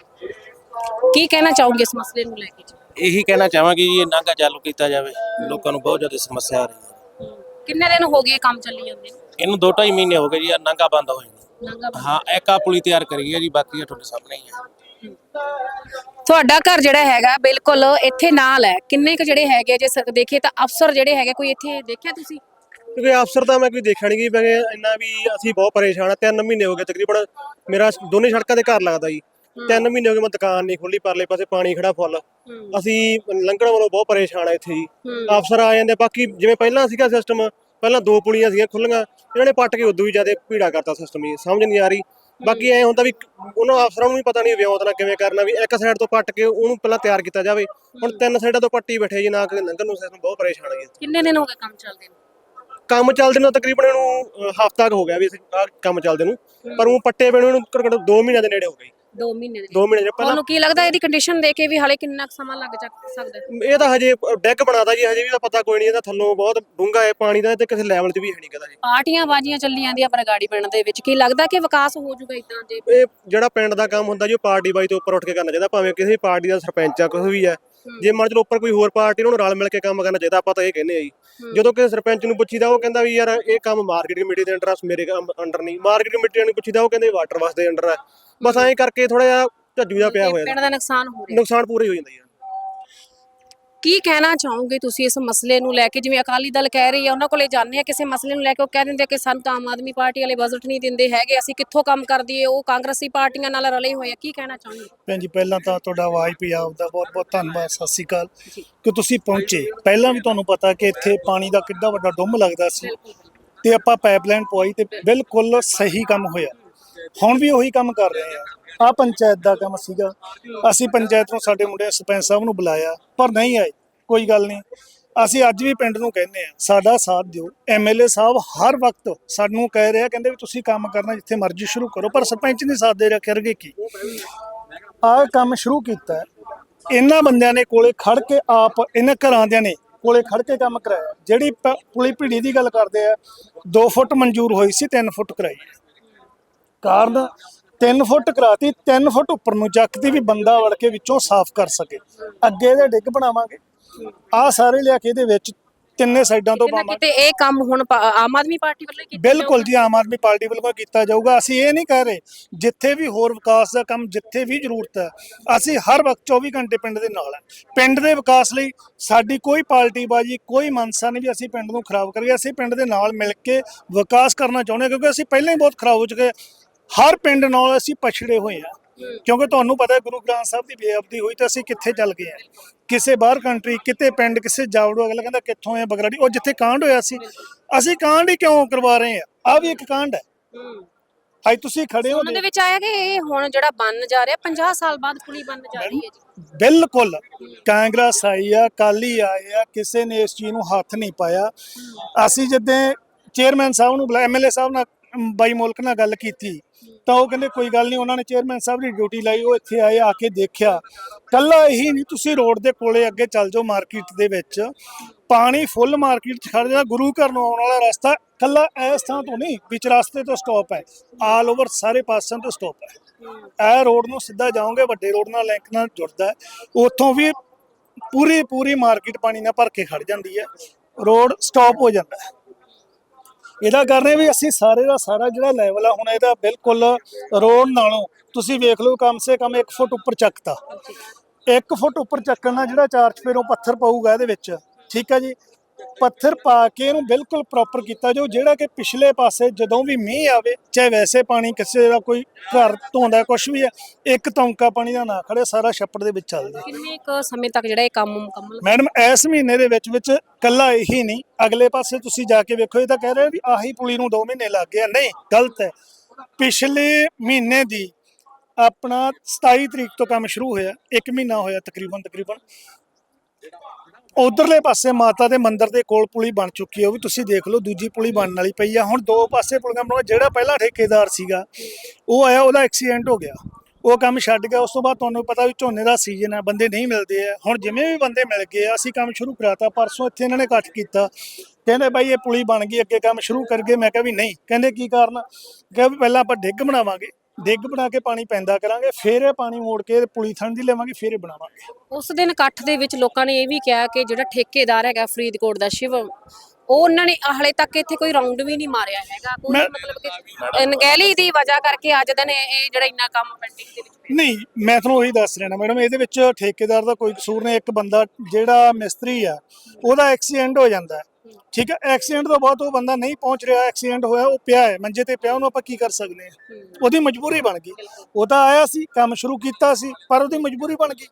ਕੀ ਕਹਿਣਾ ਚਾਹੋਗੇ ਇਸ ਮਸਲੇ ਨੂੰ ਲੈ ਕੇ ਜੀ? ਇਹੀ ਕਹਿਣਾ ਚਾਹਾਂਗੇ ਜੀ ਇਹ ਨਾਗਾ ਚਾਲੂ ਕੀਤਾ ਜਾਵੇ। ਲੋਕਾਂ ਨੂੰ ਬਹੁਤ ਜ਼ਿਆਦਾ ਸਮੱਸਿਆ ਆ ਰਹੀ ਹੈ। ਕਿੰਨੇ ਦਿਨ ਹੋ ਗਏ ਕੰਮ ਚੱਲੀ ਜਾਂਦੇ ਨੂੰ? ਇਹਨੂੰ 2.5 ਮਹੀਨੇ ਹੋ ਗਏ ਜੀ ਨਾਗਾ ਬੰਦ ਹੋਏ ਨੂੰ। ਹਾਂ ਇੱਕ ਆ ਪੁਲੀ ਤਿਆਰ ਕਰੀ ਹੈ ਜੀ ਬਾਕੀ ਆ ਤੁਹਾਡੇ ਸਾਹਮਣੇ ਹੀ ਹੈ ਤੁਹਾਡਾ ਘਰ ਜਿਹੜਾ ਹੈਗਾ ਬਿਲਕੁਲ ਇੱਥੇ ਨਾਲ ਹੈ। ਕਿੰਨੇ ਕੁ ਜਿਹੜੇ ਹੈਗੇ ਜੇ ਸ- ਦੇਖੀਏ ਤਾਂ ਅਫਸਰ ਜਿਹੜੇ ਹੈਗੇ ਕੋਈ ਇੱਥੇ ਦੇਖਿਆ ਤੁਸੀਂ? ਕਿਉਂਕਿ ਅਫਸਰ ਤਾਂ ਮੈਂ ਕੋਈ ਦੇਖਿਆ ਨਹੀਂ ਕਿ ਮੈਂ ਇੰਨਾ ਵੀ ਅਸੀਂ ਬਹੁਤ ਪਰੇਸ਼ਾਨ ਆ ਤਿੰਨ ਮਹੀਨੇ ਹੋ ਗਏ ਤਕਰੀਬਨ ਮੇਰਾ ਦੋਨੇ ਸੜਕਾਂ ਦੇ ਘਰ ਲੱਗਦਾ ਜੀ। ਤਿੰਨ ਮਹੀਨੇ ਹੋ ਗਏ ਮੈਂ ਦੁਕਾਨ ਨਹੀਂ ਖੋਲੀ ਪਰਲੇ ਪਾਸੇ ਪਾਣੀ ਖੜਾ ਫੁੱਲ। ਅਸੀਂ ਲੰਘਣ ਵੱਲੋਂ ਬਹੁਤ ਪਰੇਸ਼ਾਨ ਆ ਇੱਥੇ ਜੀ। ਅਫਸਰ ਆ ਜਾਂਦੇ ਬਾਕੀ ਜਿਵੇਂ ਪਹਿਲਾਂ ਸੀਗਾ ਸਿਸਟਮ ਪਹਿਲਾਂ ਦੋ ਪੁਲੀਆਂ ਸੀਗੀਆਂ ਖੁੱਲੀਆਂ ਇਹਨਾਂ ਨੇ ਪੱਟ ਕੇ ਉਦੋਂ ਵੀ ਜ਼ਿਆਦਾ ਭੀੜਾ ਕਰਤਾ ਸਿਸਟਮ ਜੀ ਸਮਝ ਨਹੀਂ ਆ ਰਹੀ। ਬਾਕੀ ਐ ਹੁੰਦਾ ਵੀ ਉਹਨਾਂ ਅਫਸਰਾਂ ਨੂੰ ਵੀ ਪਤਾ ਨਹੀਂ ਵਿਉਂਤ ਨਾਲ ਕਿਵੇਂ ਕਰਨਾ ਵੀ ਇੱਕ ਸਾਈਡ ਤੋਂ ਪੱਟ ਕੇ ਉਹਨੂੰ ਪਹਿਲਾਂ ਤਿਆਰ ਕੀਤਾ ਜਾਵੇ। ਹੁਣ ਤਿੰਨ ਸਾਈਡਾਂ ਤੋਂ ਪੱਟੀ ਬੈਠੇ ਜੀ ਨਾ ਕਿ ਲੰਘਣ ਨੂੰ ਸਿਸਟਮ ਬਹੁਤ ਪਰੇਸ਼ਾਨ ਹੈ ਕਿੰਨੇ ਦਿਨ ਹੋ ਗਏ ਕੰਮ ਚੱਲਦੇ ਨੂੰ? ਕੰਮ ਚੱਲਦੇ ਨੂੰ ਤਕਰੀਬਨ ਇਹਨੂੰ ਹਫਤਾ ਕੁ ਹੋ ਗਿਆ ਵੀ ਅਸੀਂ ਕੰਮ ਚੱਲਦੇ ਨੂੰ। ਪਰ ਉਹ ਪੱਟੇ ਪੈਣ ਨੂੰ ਘੱਟੋ ਘੱਟ 2 ਮਹੀਨਿਆਂ ਦੇ ਨੇੜੇ ਹੋ ਗਏ 2 ਮਹੀਨੇ ਦੇ 2 ਮਹੀਨੇ ਦੇ ਪਹਿਲਾਂ ਤੁਹਾਨੂੰ ਕੀ ਲੱਗਦਾ ਇਹਦੀ ਕੰਡੀਸ਼ਨ ਦੇ ਕੇ ਵੀ ਹਾਲੇ ਕਿੰਨਾ ਕੁ ਸਮਾਂ ਲੱਗ ਸਕਦਾ ਹੈ? ਇਹ ਤਾਂ ਹਜੇ ਡੈਕ ਬਣਾਦਾ ਜੀ ਹਜੇ ਵੀ ਤਾਂ ਪਤਾ ਕੋਈ ਨਹੀਂ ਇਹਦਾ ਥੱਲੋਂ ਬਹੁਤ ਡੂੰਘਾ ਹੈ ਪਾਣੀ ਦਾ ਤੇ ਕਿਸੇ ਲੈਵਲ 'ਚ ਵੀ ਹੈ ਨਹੀਂ ਕਦਾ। ਜੀ ਪਾਰਟੀਆਂ ਬਾਜ਼ੀਆਂ ਚੱਲੀ ਜਾਂਦੀਆਂ ਬਰਗਾੜੀ ਪਿੰਡ ਦੇ ਵਿੱਚ। ਕੀ ਲੱਗਦਾ ਕਿ ਵਿਕਾਸ ਹੋ ਜਾਊਗਾ ਇਦਾਂ ਜੇ? ਇਹ ਜਿਹੜਾ ਪਿੰਡ ਦਾ ਕੰਮ ਹੁੰਦਾ ਜੀ ਉਹ ਪਾਰਟੀ ਬਾਈ ਤੋਂ ਉੱਪਰ ਉੱਠ ਕੇ ਕਰਨਾ ਚਾਹੀਦਾ ਭਾਵੇਂ ਕਿਸੇ ਵੀ ਪਾਰਟੀ ਦਾ ਸਰਪੰਚ ਆ ਕੁਛ ਵੀ ਹੈ। ਜੇ ਮੰਨ ਚਲੋ ਉੱਪਰ ਕੋਈ ਹੋਰ ਪਾਰਟੀ ਉਹਨਾਂ ਨੂੰ ਰਲ ਮਿਲ ਕੇ ਕੰਮ ਕਰਨਾ ਚਾਹੀਦਾ ਆਪਾਂ ਤਾਂ ਇਹ ਕਹਿੰਦੇ ਆ ਜੀ। ਜਦੋਂ ਕਿਸੇ ਸਰਪੰਚ ਨੂੰ ਪੁੱਛੀਦਾ ਉਹ ਕਹਿੰਦਾ ਵੀ ਯਾਰ ਇਹ ਕੰਮ ਮਾਰਕੀਟ ਕਮੇਟੀ ਦੇ ਅੰਡਰ ਆ ਮੇਰੇ ਅੰਡਰ ਨਹੀਂ। ਮਾਰਕੀਟ ਕਮੇਟੀ ਨੂੰ ਪੁੱਛੀਦਾ ਉਹ ਕਹਿੰਦੇ ਵਾਟਰ ਵਾਸ ਦੇ ਅੰਡਰ ਆ। ਬਸ ਐਂ ਕਰਕੇ ਥੋੜਾ ਜਿਹਾ ਝੱਜੂ ਜਿਹਾ ਪਿਆ ਹੋਇਆ ਪਿੰਡ ਦਾ ਨੁਕਸਾਨ ਹੋ ਰਿਹਾ। ਨੁਕਸਾਨ ਪੂਰਾ ਹੀ ਹੋ ਜਾਂਦਾ ਜੀ। ਕੀ ਕਹਿਣਾ ਚਾਹੋਗੇ ਤੁਸੀਂ ਇਸ ਮਸਲੇ ਨੂੰ ਲੈ ਕੇ? ਜਿਵੇਂ ਅਕਾਲੀ ਦਲ ਕਹਿ ਰਹੀ ਹੈ ਉਹਨਾਂ ਕੋਲੇ ਜਾਂਦੇ ਆ ਕਿਸੇ ਮਸਲੇ ਨੂੰ ਲੈ ਕੇ ਉਹ ਕਹਿ ਦਿੰਦੇ ਆ ਕਿ ਸਾਨੂੰ ਤਾਂ ਆਮ ਆਦਮੀ ਪਾਰਟੀ ਵਾਲੇ ਬਜਟ ਨਹੀਂ ਦਿੰਦੇ ਹੈਗੇ ਅਸੀਂ ਕਿੱਥੋਂ ਕੰਮ ਕਰ ਦਈਏ ਉਹ ਕਾਂਗਰਸੀ ਪਾਰਟੀਆਂ ਨਾਲ ਰਲੇ ਹੋਏ ਆ ਕੀ ਕਹਿਣਾ ਚਾਹੋਗੇ? ਭੈਣ ਜੀ ਪਹਿਲਾਂ ਤਾਂ ਤੁਹਾਡਾ ਆਵਾਜ਼ ਪੰਜਾਬ ਦਾ ਬਹੁਤ ਬਹੁਤ ਧੰਨਵਾਦ ਸਤਿ ਸ੍ਰੀ ਅਕਾਲ। ਕਿ ਤੁਸੀਂ ਪਹੁੰਚੇ। ਪਹਿਲਾਂ ਵੀ ਤੁਹਾਨੂੰ ਪਤਾ ਕਿ ਇੱਥੇ ਪਾਣੀ ਦਾ ਕਿੰਨਾ ਵੱਡਾ ਡੁੰਮ ਲੱਗਦਾ ਸੀ। ਤੇ ਆਪਾਂ ਪਾਈਪਲਾਈਨ ਪਵਾਈ ਤੇ ਬਿਲਕੁਲ ਸਹੀ ਕੰਮ ਹੋਇਆ। ਹੁਣ ਵੀ ਉਹੀ ਕੰਮ ਕਰ ਰਹੇ ਆ। ਆ ਪੰਚਾਇਤ ਦਾ ਕੰਮ ਸੀਗਾ। ਅਸੀਂ ਪੰਚਾਇਤ ਨੂੰ ਸਾਡੇ ਮੁੰਡੇ ਸਰਪੰਚ ਸਾਹਿਬ ਨੂੰ ਬੁਲਾਇਆ, ਪਰ ਨਹੀਂ ਆਏ। ਕੋਈ ਗੱਲ ਨਹੀਂ। ਅਸੀਂ ਅੱਜ ਵੀ ਪਿੰਡ ਨੂੰ ਕਹਿੰਦੇ ਆ ਸਾਡਾ ਸਾਥ ਦਿਓ। ਐਮਐਲਏ ਸਾਹਿਬ ਹਰ ਵਕਤ ਸਾਨੂੰ ਕਹਿ ਰਿਹਾ, ਕਹਿੰਦੇ ਵੀ ਤੁਸੀਂ ਕੰਮ ਕਰਨਾ ਜਿੱਥੇ ਮਰਜ਼ੀ ਸ਼ੁਰੂ ਕਰੋ, ਪਰ ਸਰਪੰਚ ਨਹੀਂ ਸਾਥ ਦੇ ਰਿਹਾ ਕਰਗੇ ਕੀ ਆਹ ਕੰਮ ਸ਼ੁਰੂ ਕੀਤਾ ਇਹਨਾਂ ਬੰਦਿਆਂ ਨੇ ਕੋਲੇ ਖੜ ਕੇ ਆਪ, ਇਹਨਾਂ ਘਰਾਂ ਦਿਆਂ ਨੇ ਕੋਲੇ ਖੜ ਕੇ ਕੰਮ ਕਰਾਇਆ। ਜਿਹੜੀ ਪ- ਪੁਲੀ ਭੀੜੀ ਦੀ ਗੱਲ ਕਰਦੇ ਆ 2 ਫੁੱਟ ਮਨਜ਼ੂਰ ਹੋਈ ਸੀ 3 ਫੁੱਟ ਕਰਾਈ। ਕਾਰਨ 3 ਫੁੱਟ ਕਰਾਤੀ 3 ਫੁੱਟ ਉੱਪਰ ਨੂੰ ਚੱਕਦੀ ਵੀ ਬੰਦਾ ਵੜ ਕੇ ਵਿੱਚੋਂ ਸਾਫ਼ ਕਰ ਸਕੇ। ਅੱਗੇ ਦੇ ਡਿੱਗ ਬਣਾਵਾਂਗੇ। ਆ ਸਾਰੇ ਲਿਆ ਕੇ ਇਹਦੇ ਵਿੱਚ ਤਿੰਨੇ ਸਾਈਡਾਂ ਤੋਂ ਪਾਵਾਂਗੇ ਕਿਤੇ ਇਹ ਕੰਮ ਹੁਣ ਪਾ- ਆਮ ਆਦਮੀ ਪਾਰਟੀ ਵੱਲੋਂ ਹੀ ਕੀਤਾ ਬਿਲਕੁਲ ਜੀ ਆਮ ਆਦਮੀ ਪਾਰਟੀ ਵੱਲੋਂ ਕੀਤਾ ਜਾਊਗਾ। ਅਸੀਂ ਇਹ ਨਹੀਂ ਕਹਿ ਰਹੇ ਜਿੱਥੇ ਵੀ ਹੋਰ ਵਿਕਾਸ ਦਾ ਕੰਮ ਜਿੱਥੇ ਵੀ ਜ਼ਰੂਰਤ ਹੈ ਅਸੀਂ ਹਰ ਵਕਤ 24 ਘੰਟੇ ਪਿੰਡ ਦੇ ਨਾਲ ਹੈ। ਪਿੰਡ ਦੇ ਵਿਕਾਸ ਲਈ ਸਾਡੀ ਕੋਈ ਪਾਰਟੀ ਬਾਜੀ ਕੋਈ ਮਨਸਾ ਨਹੀਂ ਵੀ ਅਸੀਂ ਪਿੰਡ ਨੂੰ ਖਰਾਬ ਕਰੀਏ। ਅਸੀਂ ਪਿੰਡ ਦੇ ਨਾਲ ਮਿਲ ਕੇ ਵਿਕਾਸ ਕਰਨਾ ਚਾਹੁੰਦੇ ਹਾਂ ਕਿਉਂਕਿ ਅਸੀਂ ਪਹਿਲਾਂ ਹੀ ਬਹੁਤ ਖਰਾਬ ਹੋ ਚੁੱਕੇ ਹਾਂ। ਹਰ ਪਿੰਡ ਨਾਲ ਅਸੀਂ ਪਛੜੇ ਹੋਏ ਹਾਂ। ਕਿਉਂਕਿ ਤੁਹਾਨੂੰ ਪਤਾ ਹੈ ਗੁਰੂ ਗ੍ਰੰਥ ਸਾਹਿਬ ਦੀ ਬੇਅਬਦੀ ਹੋਈ ਤਾਂ ਅਸੀਂ ਕਿੱਥੇ ਚੱਲ ਗਏ ਹਾਂ ਕਿਸੇ ਬਾਹਰ ਕੰਟਰੀ ਕਿਤੇ ਪਿੰਡ ਕਿਸੇ ਜਾਵੜੋ ਅਗਲਾ ਕਹਿੰਦਾ ਕਿੱਥੋਂ ਹੈ ਬਗਰਾੜੀ? ਉਹ ਜਿੱਥੇ ਕਾਂਡ ਹੋਇਆ ਸੀ। ਅਸੀਂ ਕਾਂਡ ਹੀ ਕਿਉਂ ਕਰਵਾ ਰਹੇ ਹਾਂ ਆ ਵੀ ਇੱਕ ਕਾਂਡ ਹੈ। ਅੱਜ ਤੁਸੀਂ ਖੜੇ ਹੋ ਉਹਨਾਂ ਦੇ ਵਿੱਚ ਆਇਆ ਕਿ ਇਹ ਹੁਣ ਜਿਹੜਾ ਬਣ ਜਾ ਰਿਹਾ 50 ਸਾਲ ਬਾਅਦ ਪੁਲੀ ਬਣ ਜਾ ਰਹੀ ਹੈ ਜੀ। ਬਿਲਕੁਲ। ਕਾਂਗਰਸ ਆਈ ਆ ਕਾਲੀ ਆਏ ਆ ਕਿਸੇ ਨੇ ਇਸ ਚੀਜ਼ ਨੂੰ ਹੱਥ ਨਹੀਂ ਪਾਇਆ। ਅਸੀਂ ਜਦੋਂ ਚੇਅਰਮੈਨ ਸਾਹਿਬ ਨੂੰ ਐਮਐਲਏ ਸਾਹਿਬ ਨਾਲ ਬਾਈ ਮੁਲਕ ਨਾਲ ਗੱਲ ਕੀਤੀ। ਤਾਂ ਉਹ ਕਹਿੰਦੇ ਕੋਈ ਗੱਲ ਨਹੀਂ, ਉਹਨਾਂ ਨੇ ਚੇਅਰਮੈਨ ਸਾਹਿਬ ਦੀ ਡਿਊਟੀ ਲਾਈ, ਉਹ ਇੱਥੇ ਆਏ, ਆ ਕੇ ਦੇਖਿਆ। ਕੱਲਾ ਇਹੀ ਨਹੀਂ, ਤੁਸੀਂ ਰੋਡ ਦੇ ਕੋਲੇ ਅੱਗੇ ਚੱਲ ਜਾਓ ਮਾਰਕੀਟ ਦੇ ਵਿੱਚ। ਪਾਣੀ ਫੁੱਲ ਮਾਰਕੀਟ 'ਚ ਖੜ ਜਾਂਦਾ, ਗੁਰੂ ਘਰ ਨੂੰ ਆਉਣ ਵਾਲਾ ਰਸਤਾ ਕੱਲਾ ਇਸ ਥਾਂ ਤੋਂ ਨਹੀਂ, ਵਿੱਚ ਰਸਤੇ ਤੋਂ ਸਟਾਪ ਹੈ। ਆਲ ਓਵਰ ਸਾਰੇ ਪਾਸਿਆਂ ਤੋਂ ਸਟਾਪ ਹੈ। ਇਹ ਰੋਡ ਨੂੰ ਸਿੱਧਾ ਜਾਓਗੇ, ਵੱਡੇ ਰੋਡ ਨਾਲ ਲਿੰਕ ਨਾਲ ਜੁੜਦਾ ਹੈ। ਉੱਥੋਂ ਵੀ ਪੂਰੀ ਪੂਰੀ ਮਾਰਕੀਟ ਪਾਣੀ ਨਾਲ ਭਰ ਕੇ ਖੜ ਜਾਂਦੀ ਹੈ। ਰੋਡ ਸਟਾਪ ਹੋ ਜਾਂਦਾ ਹੈ। ਇਹਦਾ ਕਰਨੇ ਵੀ ਅਸੀਂ ਸਾਰੇ ਦਾ ਸਾਰਾ ਜਿਹੜਾ ਲੈਵਲ ਆ ਹੁਣ ਇਹਦਾ ਬਿਲਕੁਲ ਰੋਡ ਨਾਲੋਂ ਤੁਸੀਂ ਵੇਖ ਲਓ ਕਮ ਸੇ ਕਮ 1 ਫੁੱਟ ਉੱਪਰ ਚੱਕਤਾ। 1 ਫੁੱਟ ਉੱਪਰ ਚੱਕਣ ਨਾਲ ਜਿਹੜਾ ਚਾਰ ਚਫੇਰੋਂ ਪੱਥਰ ਪਊਗਾ ਇਹਦੇ ਵਿੱਚ। ਠੀਕ ਹੈ ਜੀ? ਪੱਥਰ ਪਾ ਕੇ ਇਹਨੂੰ ਬਿਲਕੁਲ ਪ੍ਰੋਪਰ ਕੀਤਾ ਜੋ ਜਿਹੜਾ ਕਿ ਪਿਛਲੇ ਪਾਸੇ ਜਦੋਂ ਵੀ ਮੀਂਹ ਆਵੇ ਚਾਹੇ ਵੈਸੇ ਪਾਣੀ ਕਿਸੇ ਦਾ ਕੋਈ ਘਰ ਧੋਂਦਾ ਕੁਝ ਵੀ ਹੈ ਇੱਕ ਤੌਂਕਾ ਪਾਣੀ ਦਾ ਨਾ ਖੜੇ ਸਾਰਾ ਛੱਪੜ ਦੇ ਵਿੱਚ ਚੱਲ ਜੇ ਕਿੰਨੇ ਕੁ ਸਮੇਂ ਤੱਕ ਜਿਹੜਾ ਇਹ ਕੰਮ ਮੁਕੰਮਲ ਮੈਡਮ ਇਸ ਮਹੀਨੇ ਦੇ ਵਿੱਚ ਵਿੱਚ ਕੱਲਾ ਇਹੀ ਨਹੀਂ ਅਗਲੇ ਪਾਸੇ ਤੁਸੀਂ ਜਾ ਕੇ ਵੇਖੋ ਇਹ ਤਾਂ ਕਹਿ ਰਹੇ ਵੀ ਆਹੀ ਪੁਲੀ ਨੂੰ 2 ਮਹੀਨੇ ਲੱਗ ਗਏ। ਨਹੀਂ ਗਲਤ ਹੈ। ਪਿਛਲੇ ਮਹੀਨੇ ਦੀ ਆਪਣਾ 27 ਤਰੀਕ ਤੋਂ ਕੰਮ ਸ਼ੁਰੂ ਹੋਇਆ 1 ਮਹੀਨਾ ਹੋਇਆ ਤਕਰੀਬਨ ਤਕਰੀਬਨ। ਉਧਰਲੇ ਪਾਸੇ ਮਾਤਾ ਦੇ ਮੰਦਿਰ ਦੇ ਕੋਲ ਪੁਲੀ ਬਣ ਚੁੱਕੀ ਹੈ, ਉਹ ਵੀ ਤੁਸੀਂ ਦੇਖ ਲਓ, ਦੂਜੀ ਪੁਲੀ ਬਣਨ ਵਾਲੀ ਪਈ ਆ। ਹੁਣ ਦੋ ਪਾਸੇ ਪੁਲੀਆਂ ਬਣਾਉਣਾ, ਜਿਹੜਾ ਪਹਿਲਾ ਠੇਕੇਦਾਰ ਸੀਗਾ, ਉਹ ਆਇਆ, ਉਹਦਾ ਐਕਸੀਡੈਂਟ ਹੋ ਗਿਆ। ਉਹ ਕੰਮ ਛੱਡ ਗਿਆ, ਉਸ ਤੋਂ ਬਾਅਦ ਤੁਹਾਨੂੰ ਪਤਾ ਵੀ ਝੋਨੇ ਦਾ ਸੀਜ਼ਨ ਹੈ ਬੰਦੇ ਨਹੀਂ ਮਿਲਦੇ ਆ। ਹੁਣ ਜਿਵੇਂ ਵੀ ਬੰਦੇ ਮਿਲ ਗਏ ਆ, ਅਸੀਂ ਕੰਮ ਸ਼ੁਰੂ ਕਰਾਤਾ, ਪਰਸੋਂ ਇੱਥੇ ਇਹਨਾਂ ਨੇ ਇਕੱਠ ਕੀਤਾ। ਕਹਿੰਦੇ ਬਾਈ, ਇਹ ਪੁਲੀ ਬਣ ਗਈ, ਅੱਗੇ ਕੰਮ ਸ਼ੁਰੂ ਕਰਗੇ ਮੈਂ ਕਿਹਾ ਵੀ ਨਹੀਂ, ਕਹਿੰਦੇ ਕੀ ਕਾਰਨ ਕਿਹਾ ਵੀ ਪਹਿਲਾਂ ਆਪਾਂ ਡਿੱਗ ਬਣਾਵਾਂਗੇ। ਡਿੱਗ ਬਣਾ ਕੇ ਪਾਣੀ ਪੈਂਦਾ ਕਰਾਂਗੇ ਫਿਰ ਇਹ ਪਾਣੀ ਮੋੜ ਕੇ ਪੁਲੀ ਥਣ ਦੀ ਲਿਆਵਾਂਗੇ ਫਿਰ ਇਹ ਬਣਾਵਾਂਗੇ ਉਸ ਦਿਨ ਇਕੱਠ ਦੇ ਵਿੱਚ ਲੋਕਾਂ ਨੇ ਇਹ ਵੀ ਕਿਹਾ ਕਿ ਜਿਹੜਾ ਠੇਕੇਦਾਰ ਹੈਗਾ ਫਰੀਦਕੋਟ ਦਾ ਸ਼ਿਵਮ ਉਹ ਉਹਨਾਂ ਨੇ ਹਾਲੇ ਤੱਕ ਇੱਥੇ ਕੋਈ ਰਾਉਂਡ ਵੀ ਨਹੀਂ ਮਾਰਿਆ ਹੈਗਾ ਕੋਈ ਮੈਂ- ਮਤਲਬ ਕਿ ਅਣਗਹਿਲੀ ਦੀ ਵਜ੍ਹਾ ਕਰਕੇ ਅੱਜ ਦਿਨ ਇਹ ਇਹ ਜਿਹੜਾ ਇੰਨਾ ਕੰਮ ਪੈਂਡਿੰਗ ਦੇ ਵਿੱਚ ਪਿਆ। ਨਹੀਂ ਮੈਂ ਤੁਹਾਨੂੰ ਉਹੀ ਦੱਸ ਰਿਹਾ ਨਾ ਮੈਡਮ ਇਹਦੇ ਵਿੱਚ ਠੇਕੇਦਾਰ ਦਾ ਕੋਈ ਕਸੂਰ ਨਹੀਂ ਇੱਕ ਬੰਦਾ ਜਿਹੜਾ ਮਿਸਤਰੀ ਆ ਉਹਦਾ ਐਕਸੀਡੈਂਟ ਹੋ ਜਾਂਦਾ ਹੈ। ਠੀਕ ਹੈ ਐਕਸੀਡੈਂਟ ਤੋਂ ਬਾਅਦ ਉਹ ਬੰਦਾ ਨਹੀਂ ਪਹੁੰਚ ਰਿਹਾ ਐਕਸੀਡੈਂਟ ਹੋਇਆ ਉਹ ਪਿਆ ਹੈ ਮੰਜੇ ਤੇ ਪਿਆ ਉਹਨੂੰ ਆਪਾਂ ਕੀ ਕਰ ਸਕਦੇ ਹਾਂ। ਉਹਦੀ ਮਜਬੂਰੀ ਬਣ ਗਈ। ਉਹ ਤਾਂ ਆਇਆ ਸੀ ਕੰਮ ਸ਼ੁਰੂ ਕੀਤਾ ਸੀ ਪਰ ਉਹਦੀ ਮਜਬੂਰੀ ਬਣ ਗਈ।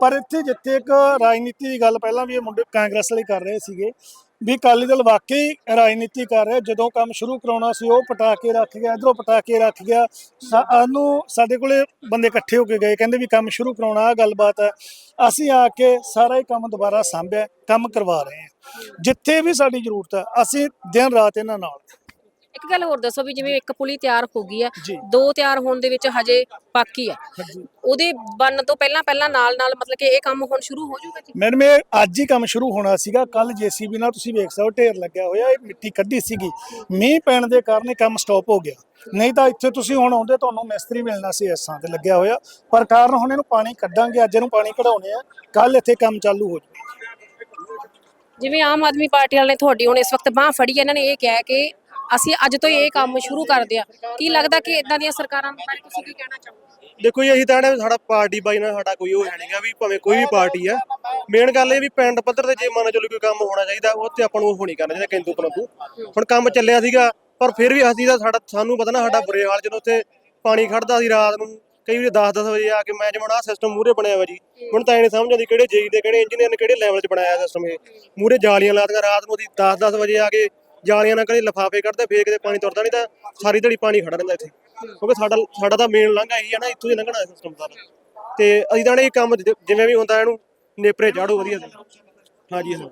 ਪਰ ਇੱਥੇ ਜਿੱਥੇ ਇੱਕ ਰਾਜਨੀਤੀ ਦੀ ਗੱਲ ਪਹਿਲਾਂ ਵੀ ਇਹ ਮੁੰਡੇ ਕਾਂਗਰਸ ਵਾਲੇ ਕਰ ਰਹੇ ਸੀਗੇ ਵੀ ਅਕਾਲੀ ਦਲ ਵਾਕਈ ਰਾਜਨੀਤੀ ਕਰ ਰਿਹਾ, ਜਦੋਂ ਕੰਮ ਸ਼ੁਰੂ ਕਰਾਉਣਾ ਸੀ, ਉਹ ਪਟਾ ਕੇ ਰੱਖ ਗਿਆ, ਇਧਰੋਂ ਪਟਾ ਕੇ ਰੱਖ ਗਿਆ। ਸਾਨੂੰ, ਸਾਡੇ ਕੋਲੇ ਬੰਦੇ ਇਕੱਠੇ ਹੋ ਕੇ ਗਏ, ਕਹਿੰਦੇ ਵੀ ਕੰਮ ਸ਼ੁਰੂ ਕਰਾਉਣਾ ਆ ਗੱਲਬਾਤ ਹੈ। ਅਸੀਂ ਆ ਕੇ ਸਾਰਾ ਹੀ ਕੰਮ ਦੁਬਾਰਾ ਸਾਂਭਿਆ, ਕੰਮ ਕਰਵਾ ਰਹੇ ਹਾਂ। ਜਿੱਥੇ ਵੀ ਸਾਡੀ ਜ਼ਰੂਰਤ ਹੈ, ਅਸੀਂ ਦਿਨ ਰਾਤ ਇਹਨਾਂ ਨਾਲ। ਇੱਕ ਗੱਲ ਹੋਰ ਦੱਸੋ ਵੀ ਜਿਵੇਂ ਇੱਕ ਪੁਲੀ ਤਿਆਰ ਹੋ ਗਈ ਜੀ। ਦੋ ਤਿਆਰ ਹੋਣ ਦੇ ਵਿੱਚ ਹਜੇ ਬਾਕੀ ਆ। ਉਹਦੇ ਬਣਨ ਤੋਂ ਪਹਿਲਾਂ ਪਹਿਲਾਂ ਨਾਲ ਨਾਲ ਮਤਲਬ ਕਿ ਇਹ ਕੰਮ ਹੁਣ ਸ਼ੁਰੂ ਹੋ ਜਾਊਗਾ ਜੀ? ਮੈਡਮ ਇਹ ਅੱਜ ਹੀ ਕੰਮ ਸ਼ੁਰੂ ਹੋਣਾ ਸੀਗਾ। ਕੱਲ ਜੀਸੀਬੀ ਨਾਲ ਤੁਸੀਂ ਵੇਖ ਸਕਦੇ ਹੋ ਢੇਰ ਲੱਗਿਆ ਹੋਇਆ ਇਹ ਮਿੱਟੀ ਕੱਢੀ ਸੀਗੀ। ਮੀਂਹ ਪੈਣ ਦੇ ਕਾਰਨ ਇਹ ਕੰਮ ਸਟਾਪ ਹੋ ਗਿਆ। ਨਹੀਂ ਤਾਂ ਇੱਥੇ ਤੁਸੀਂ ਹੁਣ ਆਉਂਦੇ ਤੁਹਾਨੂੰ ਮਿਸਤਰੀ ਮਿਲਣਾ ਸੀ ਐਸਾਂ ਤੇ ਲੱਗਿਆ ਹੋਇਆ। ਪਰ ਕਾਰਨ ਹੁਣ ਇਹਨੂੰ ਪਾਣੀ ਕੱਢਾਂਗੇ ਅੱਜ ਇਹਨੂੰ ਪਾਣੀ ਕਢਾਉਣੇ ਆ। ਕੱਲ ਇੱਥੇ ਕੰਮ ਚਾਲੂ ਹੋ ਜਾਊ। ਜਿਵੇਂ ਆਮ ਆਦਮੀ ਪਾਰਟੀ ਵਾਲੇ ਨੇ ਤੁਹਾਡੀ ਹੁਣ ਇਸ ਵਕਤ ਬਾਹ ਫੜੀ ਹੈ ਇਹਨਾਂ ਨੇ ਇਹ ਕਿਹਾ ਕਿ ਅਸੀਂ ਅੱਜ ਤੋਂ ਇਹ ਕੰਮ ਸ਼ੁਰੂ ਕਰਦੇ ਆ ਕੀ ਲੱਗਦਾ ਕਿ ਇਦਾਂ ਦੀਆਂ ਸਰਕਾਰਾਂ ਬਾਰੇ ਤੁਸੀਂ ਕੀ ਕਹਿਣਾ ਚਾਹੋਗੇ? ਦੇਖੋ ਜੀ ਅਸੀਂ ਤਾਂ ਕਹਿੰਦੇ ਸਾਡਾ ਪਾਰਟੀ ਬਾਈ ਨਾਲ ਸਾਡਾ ਕੋਈ ਉਹ ਹੈ ਨਹੀਂਗਾ ਵੀ ਭਾਵੇਂ ਕੋਈ ਵੀ ਪਾਰਟੀ ਆ। ਮੇਨ ਗੱਲ ਇਹ ਵੀ ਪਿੰਡ ਪੱਧਰ ਤੇ ਜੇ ਮੰਨ ਚਲੋ ਕੋਈ ਕੰਮ ਹੋਣਾ ਚਾਹੀਦਾ ਉਹ ਤੇ ਆਪਾਂ ਨੂੰ ਉਹ ਨਹੀਂ ਕਰਨਾ ਚਾਹੀਦਾ ਕਿੰਤੂ ਪਰੰਤੂ ਹੁਣ ਕੰਮ ਚੱਲਿਆ ਸੀਗਾ, ਪਰ ਫਿਰ ਵੀ ਅਸੀਂ ਦਾ ਸਾਡਾ ਸਾਨੂੰ ਪਤਾ ਨਾ ਸਾਡਾ ਬੁਰੇ ਹਾਲ ਜਦੋਂ ਉੱਥੇ ਪਾਣੀ ਖੜਦਾ ਸੀ ਰਾਤ ਨੂੰ, ਕਈ ਵਾਰੀ 10-10 ਵਜੇ ਆ ਕੇ ਮੈਂ ਜਿਵੇਂ ਸਿਸਟਮ ਮੂਰੇ ਬਣਿਆ ਵਾ ਜੀ। ਹੁਣ ਤਾਂ ਇਹ ਨਹੀਂ ਸਮਝ ਆਉਂਦੀ ਕਿਹੜੇ ਜੇਈ ਦੇ ਕਿਹੜੇ ਇੰਜੀਨੀਅਰ ਨੇ ਕਿਹੜੇ ਲੈਵਲ 'ਚ ਬਣਾਇਆ ਸਿਸਟਮ ਇਹ। ਮੂਰੇ ਜਾਲੀਆਂ ਲਾਤੀਆਂ ਰਾਤ ਨੂੰ ਅਸੀਂ 10-10 ਵਜੇ ਆ ਕੇ ਜਾਲੀਆਂ ਨਾਲ ਕਦੇ ਲਫਾਫੇ ਕੱਢਦੇ, ਫੇਰ ਕਿਤੇ ਪਾਣੀ ਤੁਰਦਾ ਨਹੀਂ ਤਾਂ ਸਾਰੀ ਦਿਹਾੜੀ ਪਾਣੀ ਖੜਾ ਰਹਿੰਦਾ ਇੱਥੇ। ਕਿਉਂਕਿ ਸਾਡਾ ਸਾਡਾ ਤਾਂ ਮੇਨ ਲੰਘਾ ਇਹੀ ਹੈ ਨਾ, ਇੱਥੋਂ ਹੀ ਲੰਘਣਾ ਸਿਸਟਮ ਸਾਰਾ। ਤੇ ਅਸੀਂ ਤਾਂ ਇਹ ਕੰਮ ਜਿਵੇਂ ਵੀ ਹੁੰਦਾ ਇਹਨੂੰ ਨੇਪਰੇ ਚਾੜੋ ਵਧੀਆ। ਹਾਂਜੀ ਹਾਂ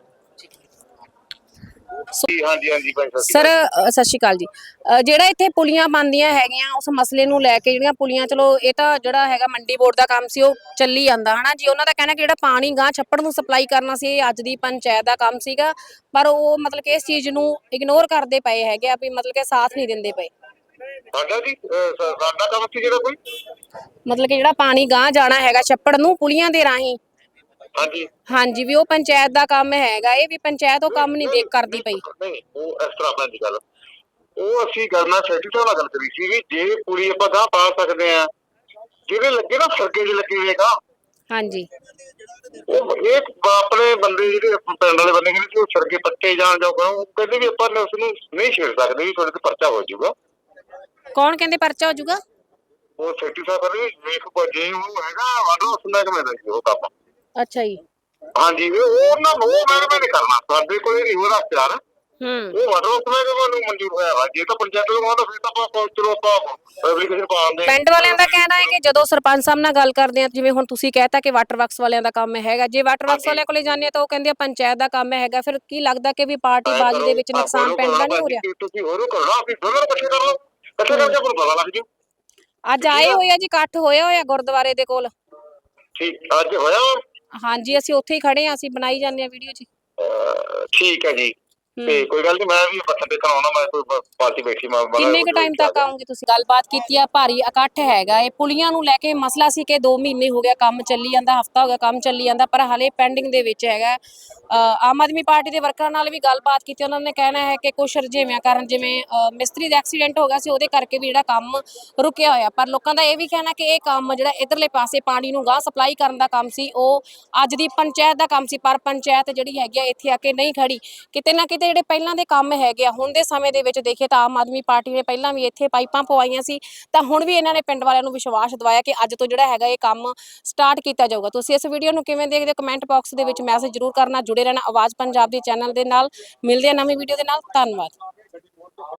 ਜੀ ਹਾਂਜੀ ਹਾਂਜੀ ਭਾਈ ਸਤਿ ਸ਼੍ਰੀ ਸਰ ਅਕਾਲ। ਅ, ਸਤਿ ਸ਼੍ਰੀ ਅਕਾਲ ਜੀ। ਅ, ਜਿਹੜਾ ਇੱਥੇ ਪੁਲੀਆਂ ਬਣਦੀਆਂ ਹੈਗੀਆਂ ਉਸ ਮਸਲੇ ਨੂੰ ਲੈ ਕੇ ਜਿਹੜੀਆਂ ਪੁਲੀਆਂ ਚਲੋ ਇਹ ਤਾਂ ਜਿਹੜਾ ਹੈਗਾ ਮੰਡੀ ਬੋਰਡ ਦਾ ਕੰਮ ਸੀ ਉਹ ਚੱਲੀ ਜਾਂਦਾ ਹਨਾ ਜੀ? ਉਹਨਾਂ ਦਾ ਕਹਿਣਾ ਕਿ ਜਿਹੜਾ ਪਾਣੀ ਗਾਂ ਛੱਪੜ ਨੂੰ ਸਪਲਾਈ ਕਰਨਾ ਸੀ ਇਹ ਅੱਜ ਦੀ ਪੰਚਾਇਤ ਦਾ ਕੰਮ ਸੀਗਾ ਪਰ ਉਹ ਮਤਲਬ ਕਿ ਇਸ ਚੀਜ਼ ਨੂੰ ਇਗਨੋਰ ਕਰਦੇ ਪਏ ਹੈਗੇ ਆ ਵੀ ਮਤਲਬ ਕਿ ਸਾਥ ਨਹੀਂ ਦਿੰਦੇ ਪਏ। ਸਾਡਾ ਜੀ ਅਹ, ਸਾ- ਸਾਡਾ ਕੰਮ ਸੀ ਜਿਹੜਾ ਕੋਈ? ਮਤਲਬ ਕਿ ਜਿਹੜਾ ਪਾਣੀ ਗਾਂ ਜਾਣਾ ਹੈਗਾ ਛੱਪੜ ਨੂੰ ਪੁਲੀਆਂ ਦੇ ਰਾਹੀਂ। ਹਾਂਜੀ। ਹਾਂਜੀ ਵੀ ਉਹ ਪੰਚਾਇਤ ਦਾ ਕੰਮ ਹੈਗਾ ਇਹ ਵੀ ਪੰਚਾਇਤ ਉਹ ਕੰਮ ਨਹੀਂ ਦੇਖ ਕਰਦੀ ਪਈ। ਨਹੀਂ ਉਹ ਇਸ ਤਰ੍ਹਾਂ ਆਪਣਾ ਦੀ ਗੱਲ। ਉਹ ਅਸੀਂ ਕਰਨਾ ਸੈਕਟਰੀ ਸਾਹਿਬ ਨਾਲ ਗੱਲ ਕਰੀ ਸੀ ਵੀ ਜੇ ਕੁੜੀ ਆਪਾਂ ਗਾਹ ਪਾ ਸਕਦੇ ਆ ਜਿਹੜੇ ਲੱਗੇ ਨਾ ਸਰਕੇ ਦੇ ਲੱਗੇ ਹੋਏ ਗਾਹ। ਹਾਂਜੀ। ਉਹ ਇਹ ਆਪਣੇ ਬੰਦੇ ਜਿਹੜੇ ਪਿੰਡ ਵਾਲੇ ਬੰਦੇ ਕਹਿੰਦੇ ਸੀ ਉਹ ਸਰਕੇ ਪੱਟੇ ਜਾਣ ਜਾਓ ਕਰੋ ਉਹ ਕਹਿੰਦੇ ਵੀ ਆਪਾਂ ਉਸ ਨੂੰ ਨਹੀਂ ਛੇੜ ਸਕਦੇ ਵੀ ਤੁਹਾਡੇ ਤੇ ਪਰਚਾ ਹੋ ਜਾਊਗਾ। ਕੌਣ ਕਹਿੰਦੇ ਪਰਚਾ ਹੋ ਜਾਊਗਾ? ਉਹ ਸੈਕਟਰੀ ਸਾਹਿਬ ਕਹਿੰਦੇ ਵੇਖ ਕੋ ਜੇ ਉਹ ਹੈਗਾ ਵਾਡੋ ਸੁਣਨਾ ਕਿ ਮੈਂ ਉਹ ਕੰਮ। ਅੱਛਾ ਜੀ। ਹਾਂਜੀ ਉਹ ਉਹਨਾਂ ਨੂੰ ਉਹ ਮਹਿਕਮੇ ਨੇ ਕਰਨਾ। ਸਾਡੇ ਕੋਲੇ ਨਹੀਂ ਉਹਦਾ ਅਖਤਿਆਰ ਹੂੰ। ਉਹ ਵਾਡੋ ਸੁਣਨਾ ਕਿ ਨੂੰ ਮਨਜ਼ੂਰ ਹੋਇਆ ਵਾ। ਜੇ ਤਾਂ ਪੰਚਾਇਤ ਨੂੰ ਆਉਂਦਾ ਫਿਰ ਤਾਂ ਆਪਾਂ ਚਲੋ ਆਪਾਂ ਐਪਲੀਕੇਸ਼ਨ ਪਾਉਂਦੇ ਪਿੰਡ ਵਾਲਿਆਂ ਦਾ ਕਹਿਣਾ ਹੈ ਕਿ ਜਦੋਂ ਸਰਪੰਚ ਸਾਹਿਬ ਨਾਲ ਗੱਲ ਕਰਦੇ ਆ ਜਿਵੇਂ ਹੁਣ ਤੁਸੀਂ ਕਹਿਤਾ ਕਿ ਵਾਟਰ ਵਰਕਸ ਵਾਲਿਆਂ ਦਾ ਕੰਮ ਹੈਗਾ। ਜੇ ਵਾਟਰ ਵਰਕਸ ਵਾਲਿਆਂ ਕੋਲੇ ਜਾਂਦੇ ਆ ਤਾਂ ਉਹ ਕਹਿੰਦੇ ਆ ਪੰਚਾਇਤ ਦਾ ਕੰਮ ਹੈਗਾ। ਫਿਰ ਕੀ ਲੱਗਦਾ ਕਿ ਵੀ ਪਾਰਟੀ ਬਾਜੀ ਦੇ ਵਿੱਚ ਨੁਕਸਾਨ ਪਿੰਡ ਦਾ ਨਹੀਂ ਹੋ ਰਿਹਾ? ਤੁਸੀਂ ਹੋਰ ਕਰਨਾ ਅਸੀਂ ਦੋਨੋਂ ਇਕੱਠੇ ਕਰ ਲਓ। ਇਕੱਠੇ ਕਰਕੇ ਆਪਾਂ ਨੂੰ ਪਤਾ ਲੱਗ ਜੂ। ਅੱਜ ਆਏ ਹੋਏ ਆ ਜੀ ਇਕੱਠ ਹੋਇਆ ਹੋਇਆ ਗੁਰਦੁਆਰੇ ਦੇ ਕੋਲ। ਠੀਕ ਅੱਜ ਹੋਇਆ ਹਾਂਜੀ, ਅਸੀਂ ਉੱਥੇ ਹੀ ਖੜੇ ਆ ਅਸੀਂ ਬਣਾਈ ਜਾਂਦੇ ਆ ਵੀਡੀਓ ਜੀ ਠੀਕ ਹੈ ਜੀ। ਤੇ ਕੋਈ ਗੱਲ ਨਹੀਂ ਮੈਂ ਵੀ ਮੱਥਾ ਟੇਕਣ ਆਉਣਾ ਮੈਂ ਕੋਈ ਪਾਰਟੀ ਬੈਠੀ ਮੈਂ ਕਿੰਨੇ ਕੁ ਟਾਈਮ ਤੱਕ ਆਉਂਗੇ ਤੁਸੀਂ? ਗੱਲਬਾਤ ਕੀਤੀ ਆ ਭਾਰੀ ਇਕੱਠ ਹੈਗਾ ਇਹ। ਪੁਲੀਆਂ ਨੂੰ ਲੈ ਕੇ ਮਸਲਾ ਸੀ ਕਿ 2 ਮਹੀਨੇ ਹੋ ਗਿਆ ਕੰਮ ਚੱਲੀ ਜਾਂਦਾ ਹਫਤਾ ਹੋ ਗਿਆ ਕੰਮ ਚੱਲੀ ਜਾਂਦਾ ਪਰ ਹਲੇ ਪੈਂਡਿੰਗ ਦੇ ਵਿੱਚ ਹੈਗਾ। ਆਮ ਆਦਮੀ ਪਾਰਟੀ ਦੇ ਵਰਕਰਾਂ ਨਾਲ ਵੀ ਗੱਲਬਾਤ ਕੀਤੀ ਉਹਨਾਂ ਨੇ ਕਹਿਣਾ ਹੈ ਕਿ ਕੁਝ ਰਜੇਵਿਆਂ ਕਾਰਨ ਜਿਵੇਂ ਮਿਸਤਰੀ ਦਾ ਐਕਸੀਡੈਂਟ ਹੋ ਗਿਆ ਸੀ ਉਹਦੇ ਕਰਕੇ ਵੀ ਜਿਹੜਾ ਕੰਮ ਰੁਕਿਆ ਹੋਇਆ। ਪਰ ਲੋਕਾਂ ਦਾ ਇਹ ਵੀ ਕਹਿਣਾ ਕਿ ਇਹ ਕੰਮ ਜਿਹੜਾ ਇਧਰਲੇ ਪਾਸੇ ਪਾਣੀ ਨੂੰ ਗਾਂ ਸਪਲਾਈ ਕਰਨ ਦਾ ਕੰਮ ਸੀ ਉਹ ਅੱਜ ਦੀ ਪੰਚਾਇਤ ਦਾ ਕੰਮ ਸੀ ਪਰ ਪੰਚਾਇਤ ਜਿਹੜੀ ਹੈਗੀ ਆ ਇੱਥੇ ਆ ਕੇ ਨਹੀਂ ਖੜੀ। ਕਿਤੇ ਨਾ ਕਿਤੇ ਜਿਹੜੇ ਪਹਿਲਾਂ ਦੇ ਕੰਮ ਹੈਗੇ ਆ, ਹੁਣ ਦੇ ਸਮੇਂ ਦੇ ਵਿੱਚ ਦੇਖੀਏ ਤਾਂ ਆਮ ਆਦਮੀ ਪਾਰਟੀ ਨੇ ਪਹਿਲਾਂ ਵੀ ਇੱਥੇ ਪਾਈਪਾਂ ਪਵਾਈਆਂ ਸੀ, ਤਾਂ ਹੁਣ ਵੀ ਇਹਨਾਂ ਨੇ ਪਿੰਡ ਵਾਲਿਆਂ ਨੂੰ ਵਿਸ਼ਵਾਸ ਦਿਵਾਇਆ ਕਿ ਅੱਜ ਤੋਂ ਜਿਹੜਾ ਹੈਗਾ ਇਹ ਕੰਮ ਸਟਾਰਟ ਕੀਤਾ ਜਾਊਗਾ। ਤੁਸੀਂ ਇਸ ਵੀਡੀਓ ਨੂੰ ਕਿਵੇਂ ਦੇਖਦੇ ਹੋ? ਕਮੈਂਟ ਬਾਕਸ ਦੇ ਵਿੱਚ ਮੈਸੇਜ ਜ਼ਰੂਰ ਕਰਨਾ, ਜੁੜੇ ਰਹਿਣਾ, ਆਵਾਜ਼ ਪੰਜਾਬ ਦੇ ਚੈਨਲ ਦੇ ਨਾਲ, ਮਿਲਦੇ ਆ ਨਵੀਂ ਵੀਡੀਓ ਦੇ ਨਾਲ, ਧੰਨਵਾਦ।